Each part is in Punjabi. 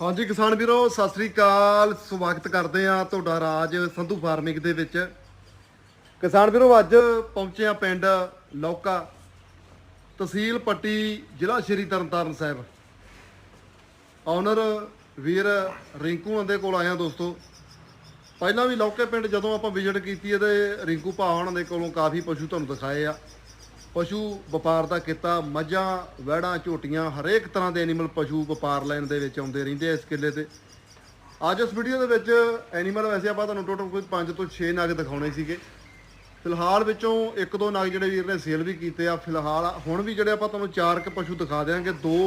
ਹਾਂਜੀ ਕਿਸਾਨ ਵੀਰੋ, ਸਤਿ ਸ੍ਰੀ ਅਕਾਲ। ਸਵਾਗਤ ਕਰਦੇ ਆ ਤੁਹਾਡਾ ਰਾਜ ਸੰਧੂ ਫਾਰਮਿੰਗ ਦੇ ਵਿੱਚ। ਕਿਸਾਨ ਵੀਰੋ, ਅੱਜ ਪਹੁੰਚੇ ਆ ਪਿੰਡ ਲੌਕਾ, ਤਹਿਸੀਲ ਪੱਟੀ, ਜ਼ਿਲ੍ਹਾ ਸ਼੍ਰੀ ਤਰਨਤਾਰਨ ਸਾਹਿਬ। ਓਨਰ ਵੀਰ ਰਿੰਕੂ ਉਹਨਾਂ ਦੇ ਕੋਲ ਆਇਆ ਦੋਸਤੋ। ਪਹਿਲਾਂ ਵੀ ਲੌਕੇ ਪਿੰਡ ਜਦੋਂ ਆਪਾਂ ਵਿਜ਼ਿਟ ਕੀਤੀ ਇਹਦੇ ਰਿੰਕੂ ਭਾ ਉਹਨਾਂ ਦੇ ਕੋਲੋਂ ਕਾਫੀ ਪਸ਼ੂ ਤੁਹਾਨੂੰ ਦਿਖਾਏ ਆ। ਪਸ਼ੂ ਵਪਾਰ ਦਾ ਕੀਤਾ, ਮੱਝਾਂ ਵਹਿੜਾਂ ਝੋਟੀਆਂ, ਹਰੇਕ ਤਰ੍ਹਾਂ ਦੇ ਐਨੀਮਲ ਪਸ਼ੂ ਵਪਾਰ ਲੈਣ ਦੇ ਵਿੱਚ ਆਉਂਦੇ ਰਹਿੰਦੇ ਆ ਇਸ ਕਿੱਲੇ ਤੇ। ਅੱਜ ਇਸ ਵੀਡੀਓ ਦੇ ਵਿੱਚ ਐਨੀਮਲ ਵੈਸੇ ਆਪਾਂ ਤੁਹਾਨੂੰ ਟੋਟਲ ਕੋਈ 5 ਤੋਂ 6 ਨਗ ਦਿਖਾਉਣੇ ਸੀਗੇ। ਫਿਲਹਾਲ ਵਿੱਚੋਂ ਇੱਕ ਦੋ ਨਗ ਜਿਹੜੇ ਵੀਰ ਨੇ ਸੇਲ ਵੀ ਕੀਤੇ ਆ। ਫਿਲਹਾਲ ਹੁਣ ਵੀ ਜਿਹੜੇ ਆਪਾਂ ਤੁਹਾਨੂੰ ਚਾਰ ਕ ਪਸ਼ੂ ਦਿਖਾ ਦੇਾਂਗੇ ਦੋ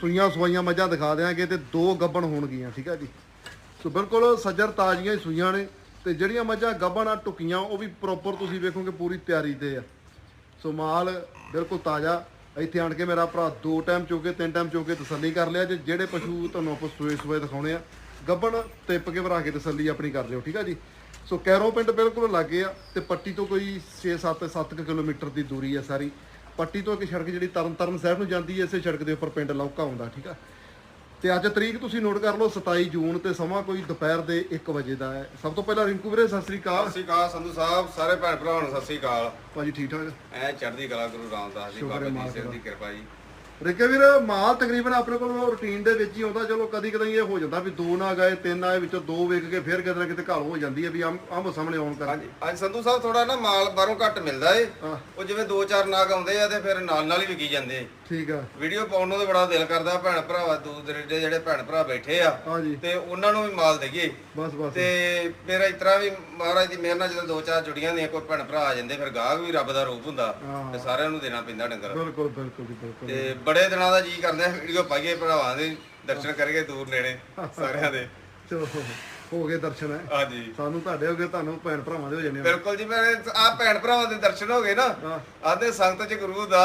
ਸੂਈਆਂ ਸਵਾਈਆਂ ਮੱਝਾਂ ਦਿਖਾ ਦੇਾਂਗੇ ਤੇ ਦੋ ਗੱਬਣ ਹੋਣਗੀਆਂ, ਠੀਕ ਆ ਜੀ। ਸੋ ਬਿਲਕੁਲ ਸੱਜਰ ਤਾਜ਼ੀਆਂ ਹੀ ਸੂਈਆਂ ਨੇ ਤੇ ਜਿਹੜੀਆਂ ਮੱਝਾਂ ਗੱਬਣ ਆ ਟੁਕੀਆਂ ਉਹ ਵੀ ਪ੍ਰੋਪਰ ਤੁਸੀਂ ਵੇਖੋਗੇ ਪੂਰੀ ਤਿਆਰੀ ਤੇ ਆ। ਸੋ ਮਾਲ ਬਿਲਕੁਲ ਤਾਜ਼ਾ। ਇੱਥੇ ਆਣ ਕੇ ਮੇਰਾ ਭਰਾ ਦੋ ਟਾਈਮ ਚੋਕੇ ਤਿੰਨ ਟਾਈਮ ਚੋਕੇ ਤਸੱਲੀ ਕਰ ਲਿਆ। ਜੇ ਜਿਹੜੇ ਪਸ਼ੂ ਤੁਹਾਨੂੰ ਆਪਾਂ ਸਵੇਰੇ ਸਵੇਰੇ ਦਿਖਾਉਣੇ ਆ, ਗੱਬਣ ਟਿੱਪ ਕੇ ਭਰਾ ਕੇ ਤਸੱਲੀ ਆਪਣੀ ਕਰ ਲਿਓ, ਠੀਕ ਆ ਜੀ? ਸੋ ਕੈਰੋ ਪਿੰਡ ਬਿਲਕੁਲ ਲਾਗੇ ਆ ਤੇ ਪੱਟੀ ਤੋਂ ਕੋਈ 6-7 7 ਕਿਲੋਮੀਟਰ ਦੀ ਦੂਰੀ ਆ ਸਾਰੀ। ਪੱਟੀ ਤੋਂ ਇੱਕ ਸੜਕ ਜਿਹੜੀ ਤਰਨ ਤਾਰਨ ਸਾਹਿਬ ਨੂੰ ਜਾਂਦੀ ਹੈ, ਇਸੇ ਸੜਕ ਦੇ ਉੱਪਰ ਪਿੰਡ ਲੌਕਾ ਆਉਂਦਾ, ਠੀਕ ਆ? ਤੇ ਅੱਜ ਤਰੀਕ ਤੁਸੀਂ ਨੋਟ ਕਰ ਲਓ 27 ਜੂਨ ਤੇ ਸਮਾਂ ਕੋਈ ਦੁਪਹਿਰ ਦੇ 1 ਵਜੇ ਦਾ ਹੈ। ਸਭ ਤੋਂ ਪਹਿਲਾਂ ਰਿੰਕੂ ਵੀਰੇ ਸਤਿ ਸ੍ਰੀ ਅਕਾਲ। ਸਤਿ ਸ਼੍ਰੀ ਅਕਾਲ ਸੰਧੂ ਸਾਹਿਬ ਸਾਰੇ ਭੈਣ ਭਰਾਵਾਂ ਨੂੰ ਸਤਿ ਸ਼੍ਰੀ ਅਕਾਲ। ਭਾਜੀ ਠੀਕ ਠਾਕ? ਐ ਚੜ੍ਹਦੀ ਕਲਾ ਗੁਰੂ ਰਾਮਦਾਸ ਜੀ ਬਾਬਾ ਜੀ ਸਿੰਘ ਦੀ। ਕਿਰਪਾ ਜੀ। ਰਿਕੇ ਵੀਰ ਮਾਲ ਤਕਰੀਬਨ ਆਪਣੇ ਕੋਲ ਰੂਟੀਨ ਦੇ ਵਿੱਚ ਹੀ ਆਉਂਦਾ ਚਲੋ ਕਦੀ ਕਦੀ ਇਹ ਹੋ ਜਾਂਦਾ ਵੀ ਦੋ ਨਾ ਗਏ ਤਿੰਨ ਆਏ ਵਿੱਚੋਂ ਦੋ ਵੇਚ ਕੇ ਫਿਰ ਕਿਤੇ ਨਾ ਕਿਤੇ ਘਾਲ ਹੋ ਜਾਂਦੀ ਹੈ ਵੀ ਆਮ ਸਾਹਮਣੇ ਆਉਣ ਕਰ ਹਾਂਜੀ ਅੱਜ ਸੰਧੂ ਸਾਹਿਬ ਥੋੜਾ ਨਾ ਮਾਲ ਬਾਹਰੋਂ ਘੱਟ ਮਿਲਦਾ ਏ। ਉਹ ਜਿਵੇਂ ਦੋ ਚਾਰ ਨਾਗ ਆਉਂਦੇ ਆ ਤੇ ਫਿਰ ਨਾਲ ਨਾਲ ਹੀ ਵਿਕੀ ਜਾਂਦੇ ਠੀਕ ਆ। ਵੀਡੀਓ ਪਾਉਣ ਨੂੰ ਤੇ ਬੜਾ ਦਿਲ ਕਰਦਾ ਭੈਣ ਭਰਾਵਾ ਦੂਰ ਦਰੇਡੇ ਜਿਹੜੇ ਭੈਣ ਭਰਾ ਬੈਠੇ ਆ ਹਾਂਜੀ। ਤੇ ਉਹਨਾਂ ਨੂੰ ਵੀ ਮਾਲ ਦਈਏ। ਬਸ ਬਸ। ਤੇ ਮੇਰਾ ਇਸ ਤਰ੍ਹਾਂ ਵੀ ਮਹਾਰਾਜ ਦੀ ਮਿਹਰ ਨਾਲ ਜਦੋਂ ਦੋ ਚਾਰ ਜੁੜੀਆਂ ਦੀਆਂ ਕੋਈ ਭੈਣ ਭਰਾ ਆ ਜਾਂਦੇ ਫਿਰ ਗਾਹਕ ਵੀ ਰੱਬ ਦਾ ਰੂਪ ਹੁੰਦਾ। ਤੇ ਸਾਰਿਆਂ ਨੂੰ ਦੇਣਾ ਪੈਂਦਾ ਡੰਗਰ। ਬਿਲਕੁਲ ਬਿਲਕੁਲ ਜੀ ਬਿਲਕੁਲ। ਤੇ ਬੜੇ ਦਿਨਾਂ ਦਾ ਜੀ ਕਰਦੇ ਵੀਡੀਓ ਪਾਈਏ ਭਰਾਵਾਂ ਦੇ ਦਰਸ਼ਨ ਕਰੀਏ ਦੂਰ ਨੇੜੇ ਸਾਰਿਆਂ ਦੇ। ਚਲੋ। ਹੋ ਗਏ ਦਰਸ਼ਨ ਹੈ। ਹਾਂਜੀ। ਸਾਨੂੰ ਤੁਹਾਡੇ ਹੋ ਗਏ ਤੁਹਾਨੂੰ ਭੈਣ ਭਰਾਵਾਂ ਦੇ ਹੋ ਜਾਣੇ। ਬਿਲਕੁਲ ਜੀ ਮੇਰੇ ਆ ਭੈਣ ਭਰਾਵਾਂ ਦੇ ਦਰਸ਼ਨ ਹੋ ਗਏ ਨਾ। ਆਦੇ ਸੰਗਤ ਚ ਗੁਰੂ ਦਾ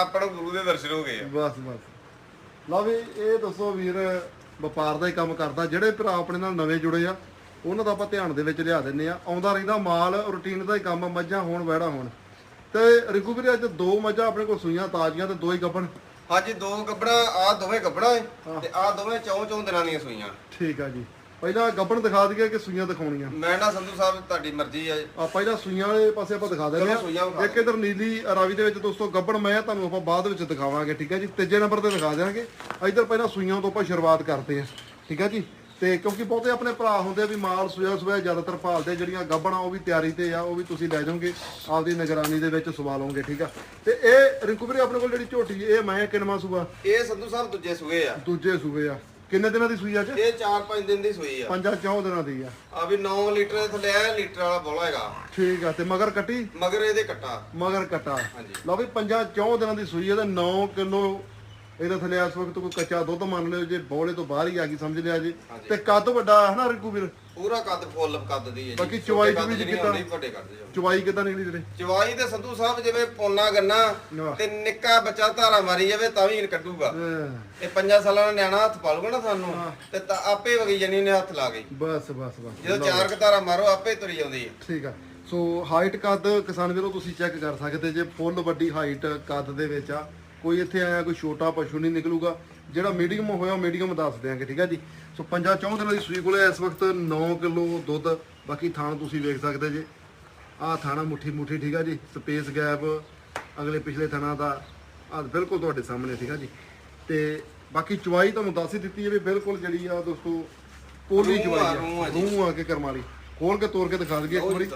ਆਪਣਾ ਗੁਰੂ ਦੇ ਦਰਸ਼ਨ ਹੋ ਗਏ ਬਸ ਬਸ। ਲਓ ਵੀ ਇਹ ਦੱਸੋ ਵੀਰ ਵਪਾਰ ਦਾ ਹੀ ਕੰਮ ਕਰਦਾ। ਜਿਹੜੇ ਭਰਾ ਆਪਣੇ ਨਾਲ ਨਵੇਂ ਜੁੜੇ ਆ ਉਹਨਾਂ ਦਾ ਆਪਾਂ ਧਿਆਨ ਦੇ ਵਿੱਚ ਲਿਆ ਦਿੰਨੇ ਆ। ਆਉਂਦਾ ਰਹਿੰਦਾ ਮਾਲ ਰੂਟੀਨ ਦਾ ਹੀ ਕੰਮ ਮੱਝਾਂ ਹੋਣ ਵੈੜਾ ਹੋਣ। ਤੇ ਰਿਕੂ ਵੀਰੇ ਅੱਜ ਦੋ ਮੱਝਾਂ ਆਪਣੇ ਕੋਲ ਸੂਈਆਂ ਤਾਜ਼ੀਆਂ ਤੇ ਦੋ ਹੀ ਗੱਭਣ। ਹਾਂਜੀ ਦੋ ਗੱਬੜਾ ਆ ਦੋਵੇਂ ਏ ਤੇ ਆ ਦੋਵੇਂ ਚੌਂ ਚੌਂ ਦਿਨਾਂ ਦੀਆਂ ਸੂਈਆਂ। ਠੀਕ ਆ ਜੀ। ਪਹਿਲਾਂ ਗੱਭਣ ਦਿਖਾ ਦਈਏ ਕਿ ਸੂਈਆਂ ਦਿਖਾਉਣੀਆਂ। ਮੈਂ ਨਾ ਸੰਧੂ ਸਾਹਿਬ ਤੁਹਾਡੀ ਮਰਜ਼ੀ ਹੈ ਆ ਪਹਿਲਾਂ ਸੂਈਆਂ ਵਾਲੇ ਪਾਸੇ ਆਪਾਂ ਦਿਖਾ ਦਿੰਦੇ ਚਲੋ ਸੂਈਆਂ ਵਿਖਾ ਆ ਇੱਕ ਇਧਰ ਨੀਲੀ ਰਾਵੀ ਦੇ ਵਿੱਚ ਦੋਸਤੋ ਗੱਭਣ ਮੈਂ ਤੁਹਾਨੂੰ ਆਪਾਂ ਬਾਅਦ ਵਿੱਚ ਦਿਖਾਵਾਂਗੇ ਠੀਕ ਹੈ ਜੀ? ਤੀਜੇ ਨੰਬਰ ਤੇ ਦਿਖਾ ਦਿਆਂਗੇ। ਇਧਰ ਪਹਿਲਾਂ ਸੂਈਆਂ ਤੋਂ ਆਪਾਂ ਸ਼ੁਰੂਆਤ ਕਰਦੇ ਆ ਠੀਕ ਹੈ ਜੀ? ਤੇ ਕਿਉਂਕਿ ਬਹੁਤੇ ਆਪਣੇ ਭਰਾ ਹੁੰਦੇ ਆ ਵੀ ਮਾਲ ਸੂਇਆ ਸੂਇਆ ਜ਼ਿਆਦਾਤਰ ਭਾਲਦੇ ਜਿਹੜੀਆਂ ਗੱਭਣਾ ਉਹ ਵੀ ਤਿਆਰੀ ਤੇ ਆ ਉਹ ਵੀ ਤੁਸੀਂ ਲੈ ਜਾਓਗੇ ਆਪਦੀ ਨਿਗਰਾਨੀ ਦੇ ਵਿੱਚ ਸਵਾ ਲਓਗੇ ਠੀਕ ਆ? ਤੇ ਇਹ ਰਿੰਕੂ ਵੀਰੇ ਆਪਣੇ ਕੋਲ ਜਿਹੜੀ ਝੋਟੀ ਇਹ ਮੈਂ ਕਿੰਨਵਾਂ ਸੂਆ? ਇਹ ਸੰਧੂ ਸਾਹਿਬ ਦੂਜੇ ਸੂਏ ਆ। ਦੂਜੇ ਸੂਏ ਆ। ਕਿੰਨੇ ਦਿਨਾਂ ਦੀ ਸੂਈ ਅੱਜ? ਇਹ 4-5 ਦਿਨ ਦੀ ਸੂਈ ਆ। ਪੰਜਾਂ ਚੌਂ ਦਿਨਾਂ ਦੀ ਆ। ਆ ਵੀ 9 ਲੀਟਰ ਦੇ ਥੱਲੇ ਆ ਲੀਟਰ ਵਾਲਾ ਬੋਲਾ ਹੈਗਾ। ਠੀਕ ਆ ਤੇ ਮਗਰ ਕੱਟੀ? ਮਗਰ ਇਹਦੇ ਕੱਟਾ। ਮਗਰ ਕਟਾ। ਹਾਂਜੀ। ਲਓ ਵੀ ਪੰਜਾਂ ਚੌਂ ਦਿਨਾਂ ਦੀ ਸੂਈ ਹੈ ਤੇ 9 ਕਿਲੋ ਇਹਦੇ ਥੱਲੇ ਇਸ ਵਕਤ ਕੋਈ ਕੱਚਾ ਦੁੱਧ ਮੰਨ ਲਿਓ ਜੇ ਬੋਲੇ ਤੋਂ ਬਾਹਰ ਹੀ ਆ ਗਈ ਸਮਝ ਲਿਆ ਜੀ। ਤੇ ਕੱਦ ਵੱਡਾ ਹੈ ਨਾ ਰਿੰਕੂ ਵੀਰ? ਪੂਰਾ ਕੱਦ ਫੁੱਲ ਕੱਦ ਦੀ ਹੈ ਜੀ। ਬਾਕੀ ਚਵਾਈ ਛੋਟੇ ਕੱਦ ਚ ਨਹੀਂ ਕਿੱਦਾਂ? ਆਉਂਦੀ, ਵੱਡੇ ਕੱਦ ਚ। ਚਵਾਈ ਕਿਦਾਂ ਨਿਕਲੀ ਤੇਰੇ? ਚਵਾਈ ਤੇ ਸੰਧੂ ਸਾਹਿਬ ਜਿਵੇਂ ਪੋਨਾ ਗੰਨਾ ਵਾਹ। ਤੇ ਨਿੱਕਾ ਬੱਚਾ ਧਾਰਾ ਮਾਰੀ ਜਾਵੇ ਤਾਂ ਵੀ ਕੱਢੂਗਾ। ਇਹ ਪੰਜਾਂ ਸਾਲਾਂ ਦਾ ਨਿਆਣਾ ਹੱਥ ਪਾਲੂਗਾ ਨਾ ਸਾਨੂੰ ਤੇ ਤਾਂ ਆਪੇ ਵਗੀ ਜਣੀ ਨੇ ਹੱਥ ਲਾ ਗਈ ਬਸ ਬਸ ਬਸ। ਜਦੋਂ ਚਾਰ ਕਤਾਰਾ ਮਾਰੋ ਆਪੇ ਤੁਰੀ ਜਾਂਦੀ ਹੈ। ਠੀਕ ਆ। ਸੋ ਹਾਈਟ ਕੱਦ ਕਿਸਾਨ ਵੀਰੋ ਤੁਸੀਂ ਚੈੱਕ ਕਰ ਸਕਦੇ ਜੇ ਫੁੱਲ ਵੱਡੀ ਹਾਈਟ ਕੱਦ ਦੇ ਵਿੱਚ ਆ। ਕੋਈ ਇੱਥੇ ਆਇਆ ਕੋਈ ਛੋਟਾ ਪਸ਼ੂ ਨਹੀਂ ਨਿਕਲੂਗਾ। ਜਿਹੜਾ ਮੀਡੀਅਮ ਹੋਇਆ ਮੀਡੀਅਮ ਦੱਸ ਦਿਆਂਗੇ ਠੀਕ ਹੈ ਜੀ? ਸੋ ਪੰਜਾਂ ਚੌਂ ਦਿਨਾਂ ਦੀ ਸੂਈ ਕੋਲੇ ਇਸ ਵਕਤ 9 ਕਿਲੋ ਦੁੱਧ ਬਾਕੀ ਥਾਣ ਤੁਸੀਂ ਵੇਖ ਸਕਦੇ ਜੇ। ਆਹ ਥਾਣਾ ਮੁੱਠੀ ਮੁੱਠੀ ਠੀਕ ਆ ਜੀ? ਸਪੇਸ ਗੈਪ ਅਗਲੇ ਪਿਛਲੇ ਥਾਣਾ ਦਾ ਆ ਬਿਲਕੁਲ ਤੁਹਾਡੇ ਸਾਹਮਣੇ ਠੀਕ ਆ ਜੀ? ਤੇ ਬਾਕੀ ਚਵਾਈ ਤੁਹਾਨੂੰ ਦੱਸ ਹੀ ਦਿੱਤੀ ਹੈ ਵੀ ਬਿਲਕੁਲ ਜਿਹੜੀ ਆ ਦੋਸਤੋ ਪੋਲੀ ਚਵਾਈ ਆ, ਰੂਹ ਆ ਕੇ ਕਰਮ ਵਾਲੀ ਖੋਲ ਕੇ ਤੋੜ ਕੇ ਦਿਖਾ ਦਈਏ ਇੱਕ ਵਾਰੀ।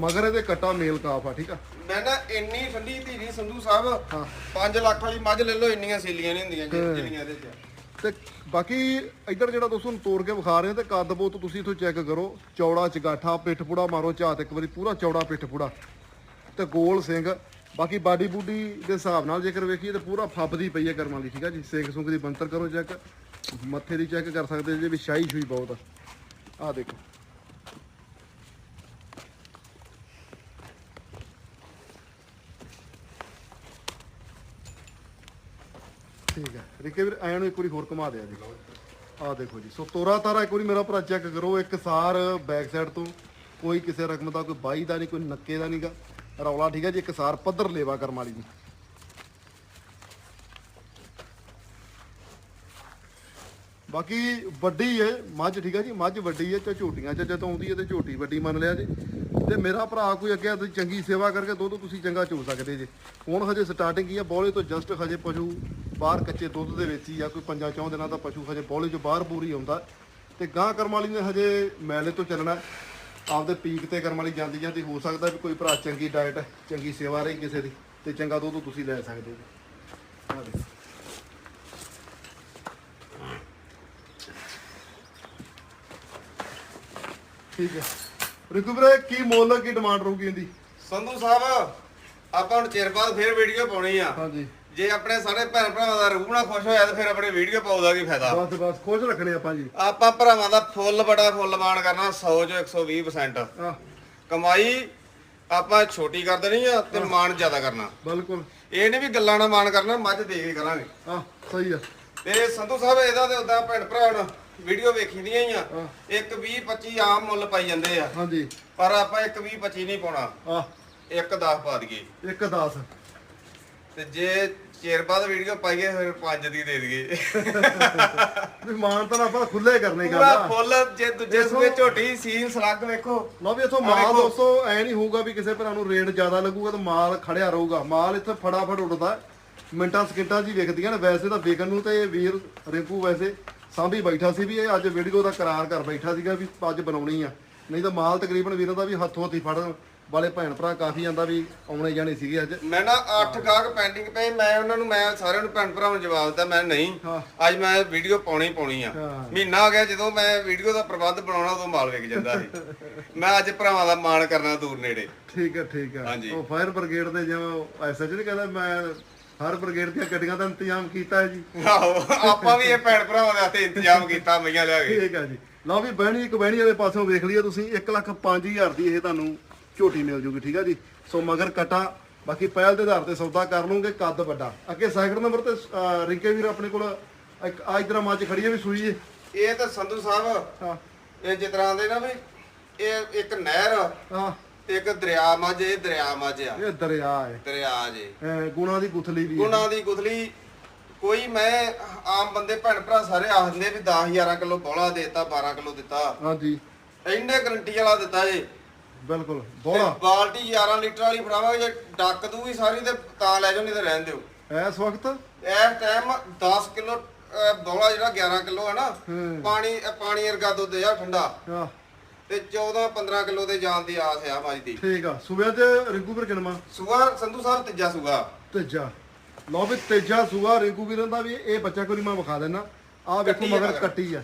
ਮਗਰ ਇਹਦੇ ਕੱਟਾ ਮੇਲ ਕਾਫ ਆ ਠੀਕ ਆ? ਮੈਂ ਨਾ ਇੰਨੀ ਠੰਡੀ ਧੀਰੀ ਸੰਧੂ ਸਾਹਿਬ। ਹਾਂ। 5 ਲੱਖ ਵਾਲੀ ਮੱਝ ਲੈ ਲਓ ਇੰਨੀਆਂ ਸੀਲੀਆਂ ਨਹੀਂ ਹੁੰਦੀਆਂ। ਜਿਹੜੀਆਂ ਇਹਦੇ ਚ ਤੇ ਬਾਕੀ ਇੱਧਰ ਜਿਹੜਾ ਦੋਸਤੋ ਨੂੰ ਤੋੜ ਕੇ ਵਿਖਾ ਰਹੇ ਆ ਤੇ ਕੱਦ ਬੋਤ ਤੁਸੀਂ ਇਥੋਂ ਚੈੱਕ ਕਰੋ। ਚੌੜਾ ਚਗਾਠਾ ਪਿੱਠ ਪੂੜਾ ਮਾਰੋ ਝਾਤ ਇੱਕ ਵਾਰੀ ਪੂਰਾ ਚੌੜਾ ਪਿੱਠ ਪੂੜਾ। ਤੇ ਗੋਲ ਸਿੰਘ ਬਾਕੀ ਬਾਡੀ ਬੂਡੀ ਦੇ ਹਿਸਾਬ ਨਾਲ ਜੇਕਰ ਵੇਖੀਏ ਤੇ ਪੂਰਾ ਫੱਬਦੀ ਪਈ ਹੈ ਕਰਮ ਵਾਲੀ ਠੀਕ ਆ ਜੀ? ਸਿੰਘ ਸੁੰਗ ਦੀ ਬੰਤਰ ਕਰੋ ਚੈੱਕ। ਮੱਥੇ ਦੀ ਚੈੱਕ ਕਰ ਸਕਦੇ ਜੇ ਵੀ ਸ਼ਾਹੀ ਸ਼ੂਈ ਬਹੁਤ ਆ। ਆਹ ਦੇਖੋ। ਠੀਕ ਹੈ। ਰਿਕੇ ਵੀਰ, ਐਂ ਨੂੰ ਇੱਕ ਵਾਰੀ ਹੋਰ ਘੁਮਾ ਦਿਆ ਜੀ। ਆਹ ਦੇਖੋ ਜੀ। ਸੋ ਤੋਰਾ ਤਾਰਾ ਇੱਕ ਵਾਰੀ ਮੇਰਾ ਭਰਾ ਚੈੱਕ ਕਰੋ। ਇੱਕ ਸਾਰ ਬੈਕ ਸਾਈਡ ਤੋਂ ਕੋਈ ਕਿਸੇ ਰਕਮ ਦਾ, ਕੋਈ ਬਾਈ ਦਾ ਨਹੀਂ, ਕੋਈ ਨੱਕੇ ਦਾ ਨਹੀਂਗਾ ਰੌਲਾ ਠੀਕ ਹੈ ਜੀ, ਇੱਕ ਸਾਰ ਪੱਧਰ ਲੇਵਾ ਕਰਮ ਵਾਲੀ ਦੀ। ਬਾਕੀ ਵੱਡੀ ਹੈ ਮੱਝ ਠੀਕ ਹੈ ਜੀ, ਮੱਝ ਵੱਡੀ ਹੈ ਤੇ ਝੋਟੀਆਂ ਚ ਜਦੋਂ ਆਉਂਦੀ ਹੈ ਤੇ ਝੋਟੀ ਵੱਡੀ ਮੰਨ ਲਿਆ ਜੀ। ਤੇ ਮੇਰਾ ਭਰਾ ਕੋਈ ਅੱਗੇ ਤੁਸੀਂ ਚੰਗੀ ਸੇਵਾ ਕਰਕੇ ਦੁੱਧ ਤੁਸੀਂ ਚੰਗਾ ਚੋ ਸਕਦੇ ਜੀ। ਹੁਣ ਹਜੇ ਸਟਾਰਟਿੰਗ ਹੀ ਹੈ ਬੋਲੇ ਤੋਂ ਜਸਟ ਹਜੇ ਪਸ਼ੂ ਬਾਹਰ ਕੱਚੇ ਦੁੱਧ ਦੇ ਵਿੱਚ ਹੀ ਆ ਕੋਈ ਪੰਜਾਂ ਚੌਂ ਦਿਨਾਂ ਦਾ ਪਸ਼ੂ ਹਜੇ ਬੋਲੇ ਚੋਂ ਬਾਹਰ ਪੂਰੀ ਆਉਂਦਾ ਤੇ ਗਾਂ ਕਰਮ ਵਾਲੀ ਨੇ ਹਜੇ ਮੈਲੇ ਤੋਂ ਚੱਲਣਾ ਆਪਦੇ ਪੀਕ ਤੇ ਕਰਮ ਵਾਲੀ ਜਾਂਦੀ ਜਾਂਦੀ ਹੋ ਸਕਦਾ ਵੀ ਕੋਈ ਭਰਾ ਚੰਗੀ ਡਾਈਟ ਚੰਗੀ ਸੇਵਾ ਰਹੀ ਕਿਸੇ ਦੀ ਤੇ ਚੰਗਾ ਦੁੱਧ ਤੁਸੀਂ ਲੈ ਸਕਦੇ ਦੇਖੋ। ਠੀਕ ਹੈ। ਰਿਤੂ ਵੀਰੇ ਕੀ ਮੁੱਲ ਕੀ ਡਿਮਾਂਡ ਰਹੂਗੀ ਇਹਦੀ? ਸੰਧੂ ਸਾਹਿਬ ਆਪਾਂ ਹੁਣ ਚਿਰ ਬਾਅਦ ਫੇਰ ਵੀਡੀਓ ਪਾਉਣੀ ਆ। ਹਾਂਜੀ। ਜੇ ਆਪਣੇ ਸਾਰੇ ਭੈਣ ਭਰਾਵਾਂ ਦਾ ਰੂਹ ਨਾਲ ਖੁਸ਼ ਹੋਇਆ ਤਾਂ ਫਿਰ ਆਪਣੀ ਵੀਡੀਓ ਪਾਉਦਾ ਕੀ ਫਾਇਦਾ? ਬਸ ਬਸ ਖੁਸ਼ ਰੱਖਣੇ ਆਪਾਂ ਜੀ। ਆਪਾਂ ਭਰਾਵਾਂ ਦਾ ਫੁੱਲ ਬੜਾ ਫੁੱਲ ਮਾਣ ਕਰਨਾ 100 ਚੋਂ 120% ਆਹ। ਕਮਾਈ ਆਪਾਂ ਛੋਟੀ ਕਰ ਦੇਣੀ ਆ ਤੇ ਮਾਣ ਜ਼ਿਆਦਾ ਕਰਨਾ। ਬਿਲਕੁਲ। ਇਹ ਨਹੀਂ ਵੀ ਗੱਲਾਂ ਨਾਲ ਮਾਣ ਕਰਨਾ ਮੱਝ ਦੇ ਕੇ ਕਰਾਂਗੇ। ਆਹ ਸਹੀ ਆ। ਤੇ ਸੰਧੂ ਸਾਹਿਬ ਇਹਦਾ ਤੇ ਉਦਾਂ ਭੈਣ ਭਰਾ ਹੁਣ ਵੀਡੀਓ ਵੇਖੀ ਦੀਆਂ ਹੀ ਆ। ਹਾਂ। ਇੱਕ 20 25 ਆਮ ਮੁੱਲ ਪਾਈ ਜਾਂਦੇ ਆ। ਹਾਂਜੀ। ਪਰ ਆਪਾਂ ਇੱਕ 20 25 ਨਹੀਂ ਪਾਉਣਾ। ਆਹ। ਇੱਕ 10 ਪਾ ਦਈਏ। ਇੱਕ 10 ਤੇ ਜੇ ਚਿਰ ਬਾਅਦ ਵੀਡੀਓ ਪਾਈਏ ਫਿਰ 5 ਦੀ ਦੇ ਦਈਏ। ਵੀ ਮਾਨ ਤਾਂ ਆਪਾਂ ਖੁੱਲੇ ਕਰਨੇ ਗੱਲ ਪੂਰਾ ਆ। ਫੁੱਲ ਜੇ ਦੂਜੇ ਦੇਖੋ। ਸੂਏ ਝੋਟੀ ਸੀਨ ਸਲੱਗ ਵੇਖੋ। ਲਓ ਵੀ ਇਥੋਂ ਮਾਲ। ਦੋਸਤੋ ਐ ਨਹੀਂ ਹੋਊਗਾ ਵੀ ਕਿਸੇ ਭਰਾ ਨੂੰ ਰੇਟ ਜ਼ਿਆਦਾ ਲੱਗੂਗਾ ਤਾਂ ਮਾਲ ਖੜਿਆ ਰਹੂਗਾ। ਮਾਲ ਇੱਥੇ ਫਟਾਫਟ ਉੱਡਦਾ। ਮਿੰਟਾਂ ਸਕਿੰਟਾਂ 'ਚ ਹੀ ਵਿਕਦੀਆਂ ਨੇ। ਵੈਸੇ ਤਾਂ ਵਿਕਣ ਨੂੰ ਤੇ ਇਹ ਵੀਰ ਰਿੰਕੂ ਵੈਸੇ ਸਾਂਭੀ ਬੈਠਾ ਸੀ ਵੀ ਇਹ ਅੱਜ ਵੀਡੀਓ ਦਾ ਕਰਾਰ ਕਰ ਬੈਠਾ ਸੀਗਾ ਵੀ ਅੱਜ ਬਣਾਉਣੀ ਆ। ਨਹੀਂ ਤਾਂ ਮਾਲ ਤਕਰੀਬਨ ਵੀਰਾਂ ਦਾ ਵੀ ਹੱਥੋਂ ਹੱਥੀ ਫੜਨ। ਵਾਲੇ ਭੈਣ ਭਰਾ ਕਾਫੀ ਆਂਦਾ ਵੀ ਆਉਣੇ ਜਾਣੇ ਸੀਗੇ ਅੱਜ। ਮੈਂ ਨਾ 8 ਗਾਹਕ ਪੈਂਡਿੰਗ ਪਏ ਮੈਂ ਉਹਨਾਂ ਨੂੰ ਮੈਂ ਸਾਰਿਆਂ ਨੂੰ ਭੈਣ ਭਰਾਵਾਂ ਨੂੰ ਜਵਾਬ ਦਿੱਤਾ ਮੈਂ ਨਹੀਂ। ਅੱਜ ਮੈਂ ਵੀਡੀਓ ਪਾਉਣੀ ਪਾਉਣੀ ਆ। ਮਹੀਨਾ ਹੋ ਗਿਆ ਜਦੋਂ ਮੈਂ ਵੀਡੀਓ ਦਾ ਪ੍ਰਬੰਧ ਬਣਾਉਣਾ ਉਦੋਂ ਮਾਲ ਵਿਕ ਜਾਂਦਾ ਸੀ। ਮੈਂ ਅੱਜ ਭਰਾਵਾਂ ਦਾ ਮਾਣ ਕਰਨਾ ਦੂਰ ਨੇੜੇ। ਠੀਕ ਹੈ ਠੀਕ ਹੈ। ਉਹ ਫਾਇਰ ਬ੍ਰਿਗੇਡ ਦੇ ਜਿਵੇਂ ਐਸਐਚ ਨਹੀਂ ਕਹਿੰਦਾ ਮੈਂ ਹਰ ਬ੍ਰਿਗੇਡ ਦੀਆਂ ਗੱਡੀਆਂ ਦਾ ਇੰਤਜ਼ਾਮ ਕੀਤਾ ਹੈ ਜੀ। ਆਹੋ ਆਪਾਂ ਵੀ ਇਹ ਭੈਣ ਭਰਾਵਾਂ ਦੇ ਹੱਥੇ ਇੰਤਜ਼ਾਮ ਕੀਤਾ ਮਈਆਂ ਲਿਆ ਕੇ। ਠੀਕ ਹੈ ਜੀ। ਲਓ ਵੀ ਬਹਿਣੀ ਇੱਕ ਬਹਿਣੀ ਵਾਲੇ ਪਾਸੋਂ ਵੇਖ ਲਈਏ ਤੁਸੀਂ 1 ਲੱਖ 5000 ਦੀ ਇਹ ਤੁਹਾਨੂੰ ਝੋਟੀ ਮਿਲ ਜੂਗੀ ਠੀਕ ਹੈ ਜੀ? ਸੋ ਮਗਰ ਕਟਾ ਬਾਕੀ ਪਹਿਲ ਦੇ ਆਧਾਰ ਤੇ ਸੌਦਾ ਕਰ ਲਓਗੇ ਕੱਦ ਵੱਡਾ। ਅੱਗੇ ਸੈਕਿੰਡ ਨੰਬਰ ਤੇ ਅਹ, ਰਿੰਕੇ ਵੀਰ ਆਪਣੇ ਕੋਲ ਇੱਕ ਆ ਇਧਰ ਮੱਝ ਖੜੀ ਹੈ ਵੀ ਸੂਈ ਹੈ ਇਹ ਤਾਂ ਸੰਧੂ ਸਾਹਿਬ ਹਾਂ। ਇਹ ਜਿਸ ਤਰ੍ਹਾਂ ਦੇ ਨਾ ਵੀ ਇਹ ਇੱਕ ਨਹਿਰ ਹਾਂ। ਤੇ ਇੱਕ ਦਰਿਆ ਮੱਝ ਇਹ ਦਰਿਆ ਮੱਝ ਆ ਇਹ ਦਰਿਆ ਹੈ ਦਰਿਆ ਜੇ। ਅਹ, ਗੁਣਾ ਦੀ ਗੁਥਲੀ ਵੀ ਹੈ ਗੁਣਾ ਦੀ ਗੁਥਲੀ ਕੋਈ ਮੈਂ ਆਮ ਬੰਦੇ ਭੈਣ ਭਰਾ ਸਾਰੇ ਆਖਦੇ ਵੀ 10 11 ਕਿਲੋ ਬੋਲਾ ਦੇਤਾ 12 ਕਿਲੋ ਦਿੱਤਾ। ਹਾਂਜੀ। ਇੰਨੇ ਗਰੰਟੀ ਵਾਲਾ ਦਿੱਤਾ ਜੇ। ਬਿਲਕੁਲ। ਬੋਲਾ। ਬਾਲਟੀ 11 ਲੀਟਰ ਵਾਲੀ ਫੜਾਵਾਂਗੇ ਜੇ ਡੱਕ ਦੂਗੀ ਸਾਰੀ ਤੇ ਤਾਂ ਲੈ ਜਾਓ ਨਹੀਂ ਤੇ ਰਹਿਣ ਦਿਓ। ਇਸ ਵਕਤ? ਇਸ ਟਾਈਮ 10 ਕਿਲੋ ਬੋਲਾ ਜਿਹੜਾ 11 ਕਿਲੋ ਹੈ ਨਾ। ਪਾਣੀ ਪਾਣੀ ਵਰਗਾ ਦੁੱਧ ਆ ਠੰਡਾ। ਤੇ 14 15 ਕਿਲੋ ਦੇ ਜਾਣ ਦੀ ਆਸ ਆ ਮੱਝ ਦੀ। ਠੀਕ ਆ। ਸੂਬਿਆਂ ਤੇ ਰਿੰਕੂ ਵੀਰ ਕਿਨਮਾ ਸੂਆ ਸੰਧੂ ਸਾਹਿਬ ਤੀਜਾ ਸੂਆ। ਤੇਜਾ। ਲਓ ਵੀ ਤੇਜਾ ਸੂਆ ਰਿੰਕੂ ਵੀਰਾਂ ਦਾ ਵੀ ਇਹ ਬੱਚਾ ਕੋਈ ਮੈਂ ਵਿਖਾ ਦੇਣਾ ਵੇਖੋ ਆ ਮਗਰ ਮਗਰ। ਕੱਟੀ ਆ।